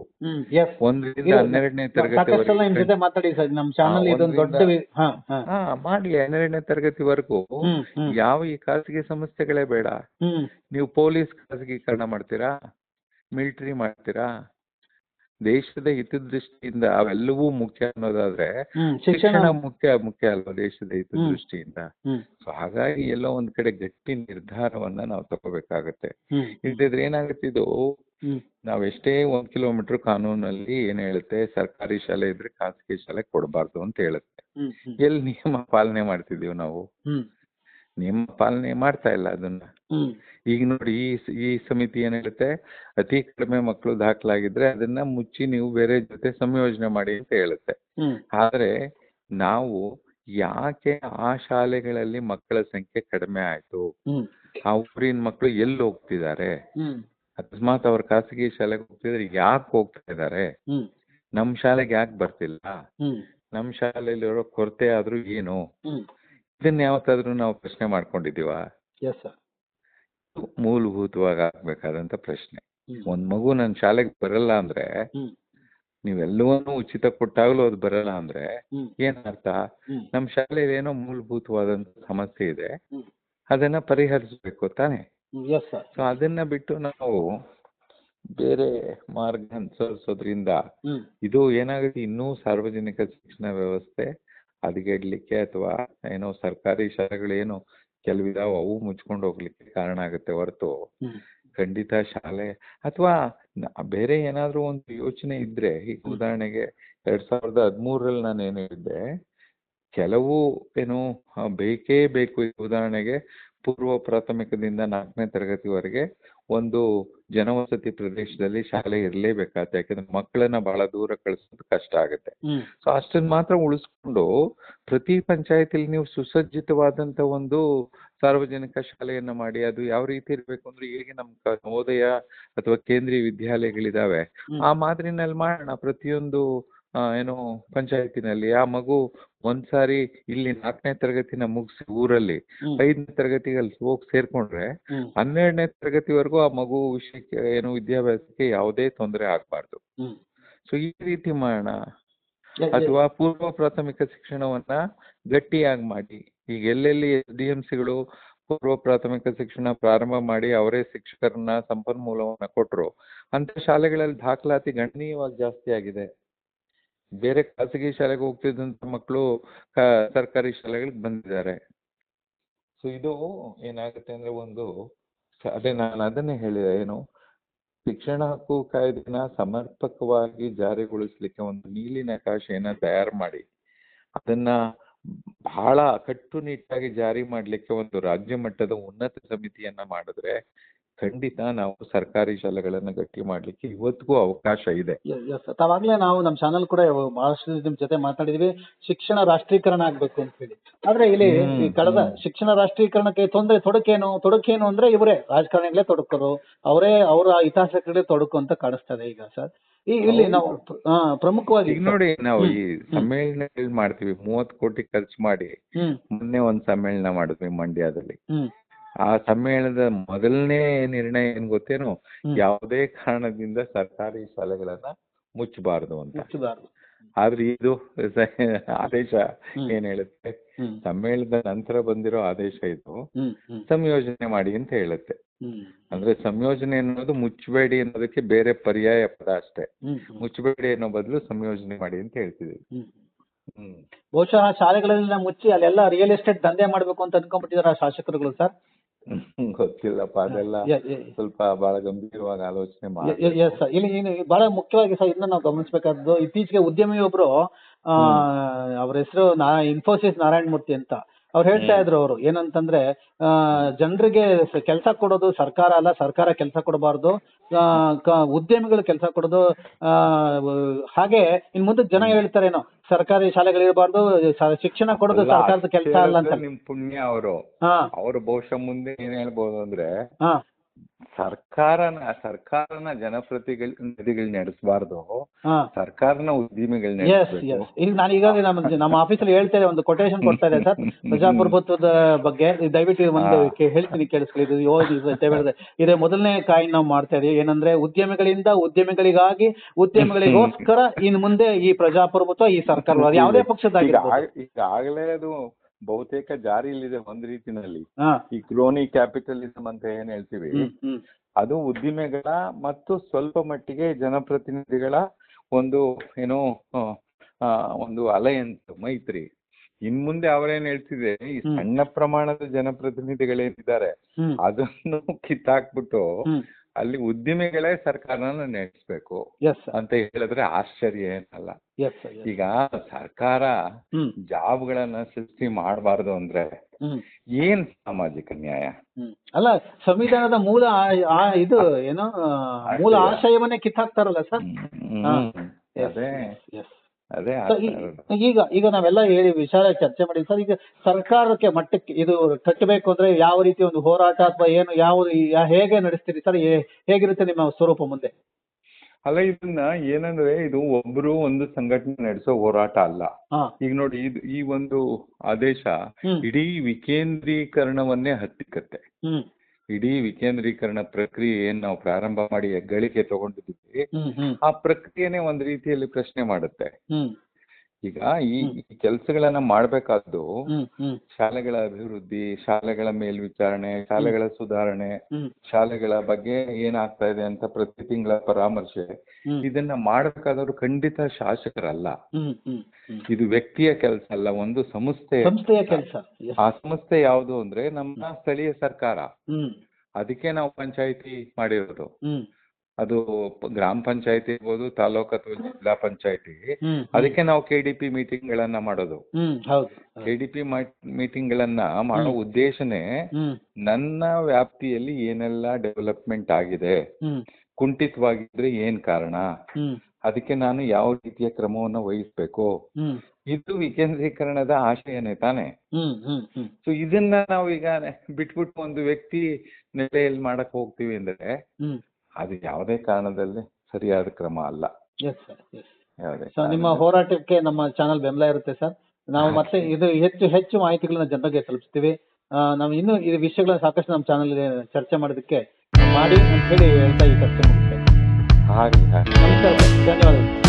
[SPEAKER 2] ಒಂದರಿಂದ ಹನ್ನೆರಡನೇ
[SPEAKER 1] ತರಗತಿ ಮಾತಾಡಿ ಸರ್ ನಮ್ಮ ಚಾನಲ್ ಇದೊಂದು ದೊಡ್ಡ ಹಾ ಹಾ.
[SPEAKER 2] ಹಾ ಮಾಡ್ಲಿ ಹನ್ನೆರಡನೇ ತರಗತಿವರೆಗೂ ಯಾವ ಈ ಖಾಸಗಿ ಸಂಸ್ಥೆಗಳೇ ಬೇಡ. ನೀವು ಪೊಲೀಸ್ ಖಾಸಗೀಕರಣ ಮಾಡ್ತೀರಾ? ಮಿಲಿಟರಿ ಮಾಡ್ತೀರಾ? ದೇಶದ ಹಿತದೃಷ್ಟಿಯಿಂದ ಅವೆಲ್ಲವೂ ಮುಖ್ಯ ಅನ್ನೋದಾದ್ರೆ
[SPEAKER 1] ಶಿಕ್ಷಣ.
[SPEAKER 2] ಮುಖ್ಯ ಮುಖ್ಯ ಅಲ್ವಾ ದೇಶದ ಹಿತದೃಷ್ಟಿಯಿಂದ ಸೊ ಹಾಗಾಗಿ ಎಲ್ಲೋ ಒಂದ್ ಕಡೆ ಗಟ್ಟಿ ನಿರ್ಧಾರವನ್ನ ನಾವು ತಗೋಬೇಕಾಗತ್ತೆ. ಇಲ್ದಿದ್ರೆ ಏನಾಗುತ್ತೆ ಇದು? ನಾವೆಷ್ಟೇ ಒಂದ್ ಕಿಲೋಮೀಟರ್ ಕಾನೂನಲ್ಲಿ ಏನ್ ಹೇಳುತ್ತೆ? ಸರ್ಕಾರಿ ಶಾಲೆ ಇದ್ರೆ ಖಾಸಗಿ ಶಾಲೆ ಕೊಡಬಾರ್ದು ಅಂತ ಹೇಳುತ್ತೆ. ಎಲ್ಲಿ ನಿಯಮ ಪಾಲನೆ ಮಾಡ್ತಿದೀವಿ ನಾವು? ನಿಯಮ ಪಾಲನೆ ಮಾಡ್ತಾ ಇಲ್ಲ ಅದನ್ನ. ಈಗ ನೋಡಿ ಈ ಈ ಸಮಿತಿ ಏನ್ ಹೇಳುತ್ತೆ? ಅತಿ ಕಡಿಮೆ ಮಕ್ಕಳು ದಾಖಲಾಗಿದ್ರೆ ಅದನ್ನ ಮುಚ್ಚಿ ನೀವು ಬೇರೆ ಜೊತೆ ಸಂಯೋಜನೆ ಮಾಡಿ ಅಂತ ಹೇಳುತ್ತೆ. ಆದ್ರೆ ನಾವು ಯಾಕೆ ಆ ಶಾಲೆಗಳಲ್ಲಿ ಮಕ್ಕಳ ಸಂಖ್ಯೆ ಕಡಿಮೆ ಆಯ್ತು? ಆ ಊರಿನ ಮಕ್ಕಳು ಎಲ್ಲಿ ಹೋಗ್ತಿದ್ದಾರೆ? ಅಕಸ್ಮಾತ್ ಅವ್ರ ಖಾಸಗಿ ಶಾಲೆಗೆ ಹೋಗ್ತಿದ್ರೆ ಯಾಕೆ ಹೋಗ್ತಾ ಇದ್ದಾರೆ? ನಮ್ ಶಾಲೆಗೆ ಯಾಕೆ ಬರ್ತಿಲ್ಲ? ನಮ್ ಶಾಲೆಯಲ್ಲಿ ಇರೋ ಕೊರತೆ ಆದ್ರೂ ಏನು? ಇದನ್ನ ಯಾವತ್ತಾದ್ರೂ ನಾವು ಪ್ರಶ್ನೆ ಮಾಡ್ಕೊಂಡಿದೀವ
[SPEAKER 1] ಎಸ್ ಸರ್
[SPEAKER 2] ಮೂಲಭೂತವಾಗಿ ಆಗ್ಬೇಕಾದಂತ ಪ್ರಶ್ನೆ. ಒಂದ್ ಮಗು ನನ್ ಶಾಲೆಗೆ ಬರಲ್ಲ ಅಂದ್ರೆ ನೀವೆಲ್ಲವನ್ನೂ ಉಚಿತ ಕೊಟ್ಟಾಗ್ಲೂ ಅದು ಬರಲ್ಲ ಅಂದ್ರೆ
[SPEAKER 1] ಏನರ್ಥ?
[SPEAKER 2] ಏನ್ ಅರ್ಥ
[SPEAKER 1] ಹ್ಮ್.
[SPEAKER 2] ನಮ್ ಶಾಲೆಯಲ್ಲಿ ಏನೋ ಮೂಲಭೂತವಾದಂತ ಸಮಸ್ಯೆ ಇದೆ. ಅದನ್ನ ಪರಿಹರಿಸಬೇಕು ತಾನೆ? ಸೊ ಅದನ್ನ ಬಿಟ್ಟು ನಾವು ಬೇರೆ ಮಾರ್ಗ ಅನುಸರಿಸೋದ್ರಿಂದ ಇದು ಏನಾಗುತ್ತೆ? ಇನ್ನೂ ಸಾರ್ವಜನಿಕ ಶಿಕ್ಷಣ ವ್ಯವಸ್ಥೆ ಹದಗೆಡ್ಲಿಕ್ಕೆ ಅಥವಾ ಏನೋ ಸರ್ಕಾರಿ ಶಾಲೆಗಳು ಏನೋ ಕೆಲವಿದಾವ ಅವು ಮುಚ್ಕೊಂಡು ಹೋಗ್ಲಿಕ್ಕೆ ಕಾರಣ ಆಗುತ್ತೆ ಹೊರತು ಖಂಡಿತ ಶಾಲೆ ಅಥವಾ ಬೇರೆ ಏನಾದ್ರೂ ಒಂದು ಯೋಚನೆ ಇದ್ರೆ ಈಗ ಉದಾಹರಣೆಗೆ ಎರಡ್ ಸಾವಿರದ ಹದಿಮೂರರಲ್ಲಿ ನಾನು ಏನು ಹೇಳಿದ್ದೆ ಕೆಲವು ಏನು ಬೇಕೇ ಬೇಕು ಉದಾಹರಣೆಗೆ ಪೂರ್ವ ಪ್ರಾಥಮಿಕದಿಂದ ನಾಲ್ಕನೇ ತರಗತಿವರೆಗೆ ಒಂದು ಜನವಸತಿ ಪ್ರದೇಶದಲ್ಲಿ ಶಾಲೆ ಇರಲೇಬೇಕಾಗುತ್ತೆ ಯಾಕಂದ್ರೆ ಮಕ್ಕಳನ್ನ ಬಹಳ ದೂರ ಕಳಿಸೋದು ಕಷ್ಟ ಆಗುತ್ತೆ. ಸೊ ಅಷ್ಟನ್ನ ಮಾತ್ರ ಉಳಿಸ್ಕೊಂಡು ಪ್ರತಿ ಪಂಚಾಯತಿಲಿ ನೀವು ಸುಸಜ್ಜಿತವಾದಂತ ಒಂದು ಸಾರ್ವಜನಿಕ ಶಾಲೆಯನ್ನ ಮಾಡಿ ಅದು ಯಾವ ರೀತಿ ಇರ್ಬೇಕು ಅಂದ್ರೆ ಹೇಗೆ ನಮ್ ಕ- ನವೋದಯ ಅಥವಾ ಕೇಂದ್ರೀಯ ವಿದ್ಯಾಲಯಗಳಿದಾವೆ. ಆ ಮಾದರಿನಲ್ಲಿ ಮಾಡೋಣ. ಪ್ರತಿಯೊಂದು ಏನು ಪಂಚಾಯತಿನಲ್ಲಿ. ಆ ಮಗು ಒಂದ್ಸಾರಿ ಇಲ್ಲಿ ನಾಲ್ಕನೇ ತರಗತಿನ ಮುಗಿಸಿ ಊರಲ್ಲಿ ಐದನೇ ತರಗತಿಗೆ ಅಲ್ಲಿ ಹೋಗಿ ಸೇರ್ಕೊಂಡ್ರೆ ಹನ್ನೆರಡನೇ ತರಗತಿವರೆಗೂ ಆ ಮಗು ವಿಷಯಕ್ಕೆ ಏನು ವಿದ್ಯಾಭ್ಯಾಸಕ್ಕೆ ಯಾವುದೇ ತೊಂದರೆ ಆಗ್ಬಾರ್ದು. ಸೊ ಈ ರೀತಿ ಮಾಡೋಣ. ಅಥವಾ ಪೂರ್ವ ಪ್ರಾಥಮಿಕ ಶಿಕ್ಷಣವನ್ನ ಗಟ್ಟಿಯಾಗಿ ಮಾಡಿ. ಈಗ ಎಲ್ಲೆಲ್ಲಿ ಎಸ್ ಡಿ ಎಂ ಸಿಗಳು ಪೂರ್ವ ಪ್ರಾಥಮಿಕ ಶಿಕ್ಷಣ ಪ್ರಾರಂಭ ಮಾಡಿ ಅವರೇ ಶಿಕ್ಷಕರನ್ನ ಸಂಪನ್ಮೂಲವನ್ನ ಕೊಟ್ರು ಅಂತ ಶಾಲೆಗಳಲ್ಲಿ ದಾಖಲಾತಿ ಗಣನೀಯವಾಗಿ ಜಾಸ್ತಿ ಆಗಿದೆ. ಬೇರೆ ಖಾಸಗಿ ಶಾಲೆಗೆ ಹೋಗ್ತಿದ್ದಂತ ಮಕ್ಕಳು ಸರ್ಕಾರಿ ಶಾಲೆಗಳಿಗೆ ಬಂದಿದ್ದಾರೆ. ಸೊ ಇದು ಏನಾಗುತ್ತೆ ಅಂದ್ರೆ ಒಂದು ಅದೇ ನಾನು ಅದನ್ನೇ ಹೇಳಿದೆ, ಏನು ಶಿಕ್ಷಣ ಹಕ್ಕು ಕಾಯ್ದೆನ ಸಮರ್ಪಕವಾಗಿ ಜಾರಿಗೊಳಿಸ್ಲಿಕ್ಕೆ ಒಂದು ನೀಲಿ ನಕಾಶೆಯನ್ನ ತಯಾರು ಮಾಡಿ, ಅದನ್ನ ಬಹಳ ಕಟ್ಟುನಿಟ್ಟಾಗಿ ಜಾರಿ ಮಾಡ್ಲಿಕ್ಕೆ ಒಂದು ರಾಜ್ಯ ಮಟ್ಟದ ಉನ್ನತ ಸಮಿತಿಯನ್ನ ಮಾಡಿದ್ರೆ ಖಂಡಿತ ನಾವು ಸರ್ಕಾರಿ ಶಾಲೆಗಳನ್ನ ಗಟ್ಟಿ ಮಾಡ್ಲಿಕ್ಕೆ ಇವತ್ತಿಗೂ ಅವಕಾಶ ಇದೆ.
[SPEAKER 1] ತಾವಾಗ್ಲೇ ನಾವು ನಮ್ಮ ಚಾನಲ್ ಕೂಡ ಬಹಳಷ್ಟು ನಿಮ್ ಜೊತೆ ಮಾತಾಡಿದ್ವಿ. ಶಿಕ್ಷಣ ರಾಷ್ಟ್ರೀಕರಣ ಆಗ್ಬೇಕು ಅಂತ ಹೇಳಿ. ಆದ್ರೆ ಇಲ್ಲಿ ಕಳೆದ. ಶಿಕ್ಷಣ ರಾಷ್ಟ್ರೀಕರಣಕ್ಕೆ ತೊಂದರೆ ತೊಡಕೇನು ತೊಡಕೇನು ಅಂದ್ರೆ ಇವರೇ ರಾಜಕಾರಣಿಗಳೇ ತೊಡಕರು. ಅವರೇ ಅವರ ಹಿತಾಸಕ್ತಿಗಳೇ ತೊಡಕು ಅಂತ ಕಾಣಿಸ್ತದೆ ಈಗ ಸರ್. ಇಲ್ಲಿ ನಾವು ಪ್ರಮುಖವಾಗಿ
[SPEAKER 2] ಈಗ ನೋಡಿ ನಾವು ಈ ಸಮ್ಮೇಳನ ಮಾಡ್ತೀವಿ. ಮೂವತ್ತು ಕೋಟಿ ಖರ್ಚು ಮಾಡಿ. ಮೊನ್ನೆ ಒಂದ್ ಸಮ್ಮೇಳನ ಮಾಡಿದ್ವಿ ಮಂಡ್ಯದಲ್ಲಿ. ಆ ಸಮ್ಮೇಳನದ ಮೊದಲನೇ ನಿರ್ಣಯ ಏನ್ ಗೊತ್ತೇನು. ಯಾವುದೇ ಕಾರಣದಿಂದ ಸರ್ಕಾರಿ ಶಾಲೆಗಳನ್ನ ಮುಚ್ಚಬಾರದು ಅಂತ.
[SPEAKER 1] ಮುಚ್ಚಬಾರ್ದು.
[SPEAKER 2] ಆದ್ರೆ ಇದು ಆದೇಶ. ಏನ್ ಹೇಳುತ್ತೆ? ಸಮ್ಮೇಳನದ ನಂತರ ಬಂದಿರೋ ಆದೇಶ ಇದು. ಸಂಯೋಜನೆ ಮಾಡಿ ಅಂತ ಹೇಳುತ್ತೆ. ಅಂದ್ರೆ ಸಂಯೋಜನೆ ಅನ್ನೋದು ಮುಚ್ಚಬೇಡಿ ಅನ್ನೋದಕ್ಕೆ ಬೇರೆ ಪರ್ಯಾಯ ಪದ ಅಷ್ಟೇ. ಮುಚ್ಚಬೇಡಿ ಅನ್ನೋ ಬದಲು ಸಂಯೋಜನೆ ಮಾಡಿ ಅಂತ
[SPEAKER 1] ಹ್ಮ್. ಬಹುಶಃ ಶಾಲೆಗಳನ್ನ ಮುಚ್ಚಿ ಅಲ್ಲೆಲ್ಲ ರಿಯಲ್ ಎಸ್ಟೇಟ್ ದಂಧೆ ಮಾಡ್ಬೇಕು ಅಂತ ಅನ್ಕೊಂಡ್ಬಿಟ್ಟಿದಾರ ಶಾಸಕರುಗಳು ಸರ್.
[SPEAKER 2] ಗೊತ್ತಿಲ್ಲಪ್ಪ ಅದೆಲ್ಲ ಸ್ವಲ್ಪ ಬಹಳ ಗಂಭೀರವಾಗಿ ಆಲೋಚನೆ ಮಾಡಿ.
[SPEAKER 1] ಎಸ್ ಸರ್ ಇಲ್ಲಿ ಏನು ಬಹಳ ಮುಖ್ಯವಾಗಿ ಸರ್ ಇದನ್ನ ನಾವು ಗಮನಿಸಬೇಕಾದ್ದು ಇತ್ತೀಚೆಗೆ ಉದ್ಯಮಿ ಒಬ್ರು ಆ, ಅವ್ರ ಹೆಸರು ನಾ ಇನ್ಫೋಸಿಸ್ ನಾರಾಯಣ ಮೂರ್ತಿ ಅಂತ. ಅವ್ರು ಹೇಳ್ತಾ ಇದ್ರು ಅವರು ಏನಂತಂದ್ರೆ ಆ ಜನರಿಗೆ ಕೆಲಸ ಕೊಡೋದು ಸರ್ಕಾರ ಅಲ್ಲ ಸರ್ಕಾರ ಕೆಲಸ ಕೊಡಬಾರ್ದು ಉದ್ಯಮಿಗಳು ಕೆಲಸ ಕೊಡೋದು ಆ ಹಾಗೆ ಇನ್ ಮುಂದೆ ಜನ ಹೇಳ್ತಾರೇನೋ ಸರ್ಕಾರಿ ಶಾಲೆಗಳು ಇರಬಾರ್ದು ಶಿಕ್ಷಣ ಕೊಡೋದು ಸರ್ಕಾರದ ಕೆಲಸ ಅಲ್ಲ ಅಂತ.
[SPEAKER 2] ಪುಣ್ಯ ಅವರು.
[SPEAKER 1] ಅವರು
[SPEAKER 2] ಅವ್ರು ಬಹುಶಃ ಮುಂದೆ ಏನ್ ಹೇಳ್ಬೋದು ಅಂದ್ರೆ ಸರ್ಕಾರನ ಸರ್ಕಾರನ ಜನಪ್ರತಿನಿಧಿಗಳು ನಡೆಸಬಾರ್ದು.
[SPEAKER 1] ಹಾ.
[SPEAKER 2] ಸರ್ಕಾರನ
[SPEAKER 1] ಎಸ್ ಈಗ ನಾನು ಈಗಾಗಲೇ ನಮ್ಮ ನಮ್ಮ ಆಫೀಸಲ್ಲಿ ಹೇಳ್ತಾ ಇದೆ ಒಂದು ಕೊಟೇಶನ್ ಕೊಡ್ತಾ ಇದೆ ಸರ್. ಪ್ರಜಾಪ್ರಭುತ್ವದ ಬಗ್ಗೆ. ದಯವಿಟ್ಟು ಒಂದು ಹೇಳ್ತೀನಿ ಕೇಳಿಸ್ಕೊಳ್ಳಿ. ಇದು ಇದು ಮೊದಲನೇ ಕಾಯಿನ್ ನಾವು ಮಾಡ್ತಾ ಇದೀವಿ. ಏನಂದ್ರೆ ಉದ್ಯಮಿಗಳಿಂದ ಉದ್ಯಮಿಗಳಿಗಾಗಿ ಉದ್ಯಮಿಗಳಿಗೋಸ್ಕರ ಇನ್ ಮುಂದೆ ಈ ಪ್ರಜಾಪ್ರಭುತ್ವ ಈ ಸರ್ಕಾರ ಯಾವುದೇ ಪಕ್ಷದಾಗಿ
[SPEAKER 2] ಈಗ ಈಗಾಗಲೇ ಅದು ಬಹುತೇಕ ಜಾರಿಯಲ್ಲಿದೆ ಒಂದ್ ರೀತಿನಲ್ಲಿ. ಈ ಕ್ರೋನಿ ಕ್ಯಾಪಿಟಲಿಸಂ ಅಂತ ಏನ್ ಹೇಳ್ತೀವಿ? ಅದು ಉದ್ದಿಮೆಗಳ ಮತ್ತು ಸ್ವಲ್ಪ ಮಟ್ಟಿಗೆ ಜನಪ್ರತಿನಿಧಿಗಳ ಒಂದು ಏನೋ ಒಂದು ಅಲಯನ್ಸ್ ಮೈತ್ರಿ. ಇನ್ ಮುಂದೆ ಅವರೇನ್ ಹೇಳ್ತಿದೆ ಈ. ಸಣ್ಣ ಪ್ರಮಾಣದ ಜನಪ್ರತಿನಿಧಿಗಳೇನಿದ್ದಾರೆ ಅದನ್ನು ಕಿತ್ತಾಕ್ಬಿಟ್ಟು ಅಲ್ಲಿ ಉದ್ದಿಮೆಗಳೇ ಸರ್ಕಾರನ ನಡೆಸಬೇಕು ಅಂತ ಹೇಳಿದ್ರೆ ಆಶ್ಚರ್ಯ ಏನಲ್ಲ. ಈಗ ಸರ್ಕಾರ ಜಾಬ್ಗಳನ್ನ ಸೃಷ್ಟಿ ಮಾಡಬಾರ್ದು ಅಂದ್ರೆ ಏನ್ ಸಾಮಾಜಿಕ ನ್ಯಾಯ?
[SPEAKER 1] ಅಲ್ಲ ಸಂವಿಧಾನದ ಮೂಲ ಇದು ಏನೋ ಮೂಲ ಆಶಯವನ್ನೇ ಕಿತ್ತಾಕ್ತಾರಲ್ಲ ಸರ್.
[SPEAKER 2] ಅದೇ.
[SPEAKER 1] ಎಸ್
[SPEAKER 2] ಅದೇ.
[SPEAKER 1] ಈಗ ಈಗ ನಾವೆಲ್ಲ ಹೇಳಿ ವಿಚಾರ ಚರ್ಚೆ ಮಾಡಿ ಸರ್ ಈಗ ಸರ್ಕಾರಕ್ಕೆ ಮಟ್ಟಕ್ಕೆ ಇದು ಕಟ್ಟಬೇಕು ಅಂದ್ರೆ ಯಾವ ರೀತಿ ಒಂದು ಹೋರಾಟ ಅಥವಾ ಏನು ಯಾವ ಹೇಗೆ ನಡೆಸ್ತೀರಿ ಸರ್ ಹೇಗಿರುತ್ತೆ ನಿಮ್ಮ ಸ್ವರೂಪ ಮುಂದೆ?
[SPEAKER 2] ಅಲ್ಲ ಇದನ್ನ ಏನಂದ್ರೆ ಇದು ಒಬ್ರು ಒಂದು ಸಂಘಟನೆ ನಡೆಸೋ ಹೋರಾಟ ಅಲ್ಲ. ಈಗ ನೋಡಿ ಇದು ಈ ಒಂದು ಆದೇಶ ಇಡೀ ವಿಕೇಂದ್ರೀಕರಣವನ್ನೇ ಹತ್ತಿಕ್ಕತ್ತೆ. ಇಡೀ ವಿಕೇಂದ್ರೀಕರಣ ಪ್ರಕ್ರಿಯೆ ಏನ್ ನಾವು ಪ್ರಾರಂಭ ಮಾಡಿ ಹೆಗ್ಗಳಿಕೆ ತಗೊಂಡಿದ್ದೀವಿ. ಆ ಪ್ರಕ್ರಿಯೆನೇ ಒಂದ್ ರೀತಿಯಲ್ಲಿ ಪ್ರಶ್ನೆ ಮಾಡುತ್ತೆ. ಈಗ ಈ ಕೆಲಸಗಳನ್ನ ಮಾಡ್ಬೇಕಾದ್ದು ಶಾಲೆಗಳ ಅಭಿವೃದ್ಧಿ ಶಾಲೆಗಳ ಮೇಲ್ವಿಚಾರಣೆ ಶಾಲೆಗಳ ಸುಧಾರಣೆ ಶಾಲೆಗಳ ಬಗ್ಗೆ ಏನಾಗ್ತಾ ಇದೆ ಅಂತ ಪ್ರತಿ ತಿಂಗಳ ಪರಾಮರ್ಶೆ ಇದನ್ನ ಮಾಡಬೇಕಾದವರು ಖಂಡಿತ ಶಾಸಕರಲ್ಲ. ಇದು ವ್ಯಕ್ತಿಯ ಕೆಲಸ ಅಲ್ಲ ಒಂದು ಸಂಸ್ಥೆ. ಆ ಸಂಸ್ಥೆ ಯಾವುದು ಅಂದ್ರೆ ನಮ್ಮ ಸ್ಥಳೀಯ ಸರ್ಕಾರ. ಅದಕ್ಕೆ ನಾವು ಪಂಚಾಯಿತಿ ಮಾಡಿರೋದು. ಅದು ಗ್ರಾಮ ಪಂಚಾಯತಿ ಇರ್ಬೋದು ತಾಲೂಕು ಅಥವಾ ಜಿಲ್ಲಾ ಪಂಚಾಯತಿ. ಅದಕ್ಕೆ ನಾವು ಕೆ ಡಿ ಪಿ ಮೀಟಿಂಗ್ ಗಳನ್ನ ಮಾಡೋದು.
[SPEAKER 1] ಹ್ಮ್ ಹೌದು.
[SPEAKER 2] ಕೆ ಡಿ ಪಿ ಮೀಟಿಂಗ್ ಗಳನ್ನ ಮಾಡೋ ಉದ್ದೇಶನೇ ನನ್ನ ವ್ಯಾಪ್ತಿಯಲ್ಲಿ ಏನೆಲ್ಲ ಡೆವಲಪ್ಮೆಂಟ್ ಆಗಿದೆ ಕುಂಠಿತವಾಗಿದ್ರೆ ಏನ್ ಕಾರಣ? ಅದಕ್ಕೆ ನಾನು ಯಾವ ರೀತಿಯ ಕ್ರಮವನ್ನು ವಹಿಸ್ಬೇಕು? ಇದು ವಿಕೇಂದ್ರೀಕರಣದ ಆಶಯನೇ ತಾನೆ? ಸೊ ಇದನ್ನ ನಾವೀಗ ಬಿಟ್ಬಿಟ್ಟು ಒಂದು ವ್ಯಕ್ತಿ ನೆಲೆಯಲ್ಲಿ ಮಾಡಕ್ ಹೋಗ್ತೀವಿ ಅಂದ್ರೆ ಅದು ಯಾವುದೇ ಕಾರಣದಲ್ಲಿ ಸರಿಯಾದ ಕ್ರಮ ಅಲ್ಲ.
[SPEAKER 1] ಎಸ್ ಸರ್ ಎಸ್
[SPEAKER 2] ಯಾವುದೇ
[SPEAKER 1] ಸೊ ನಿಮ್ಮ ಹೋರಾಟಕ್ಕೆ ನಮ್ಮ ಚಾನಲ್ ಬೆಂಬಲ ಇರುತ್ತೆ ಸರ್ ನಾವು ಮತ್ತೆ ಇದು ಹೆಚ್ಚು ಹೆಚ್ಚು ಮಾಹಿತಿಗಳನ್ನ ಜನರಿಗೆ ತಲುಪಿಸ್ತೀವಿ. ಆ, ನಾವು ಇನ್ನೂ ಈ ವಿಷಯಗಳನ್ನ ಸಾಕಷ್ಟು ನಮ್ಮ ಚಾನಲ್ ಚರ್ಚೆ ಮಾಡೋದಕ್ಕೆ ಮಾಡಿ ಅಂತ ಹೇಳಿ ಹೇಳ್ತಾ ಈ ಚರ್ಚೆ ಮುಗಿಸ್ತೇನೆ
[SPEAKER 2] ಹಾಗೆ ಹಾಗೆ.
[SPEAKER 1] ನಮಸ್ಕಾರ ಸರ್ ಧನ್ಯವಾದಗಳು.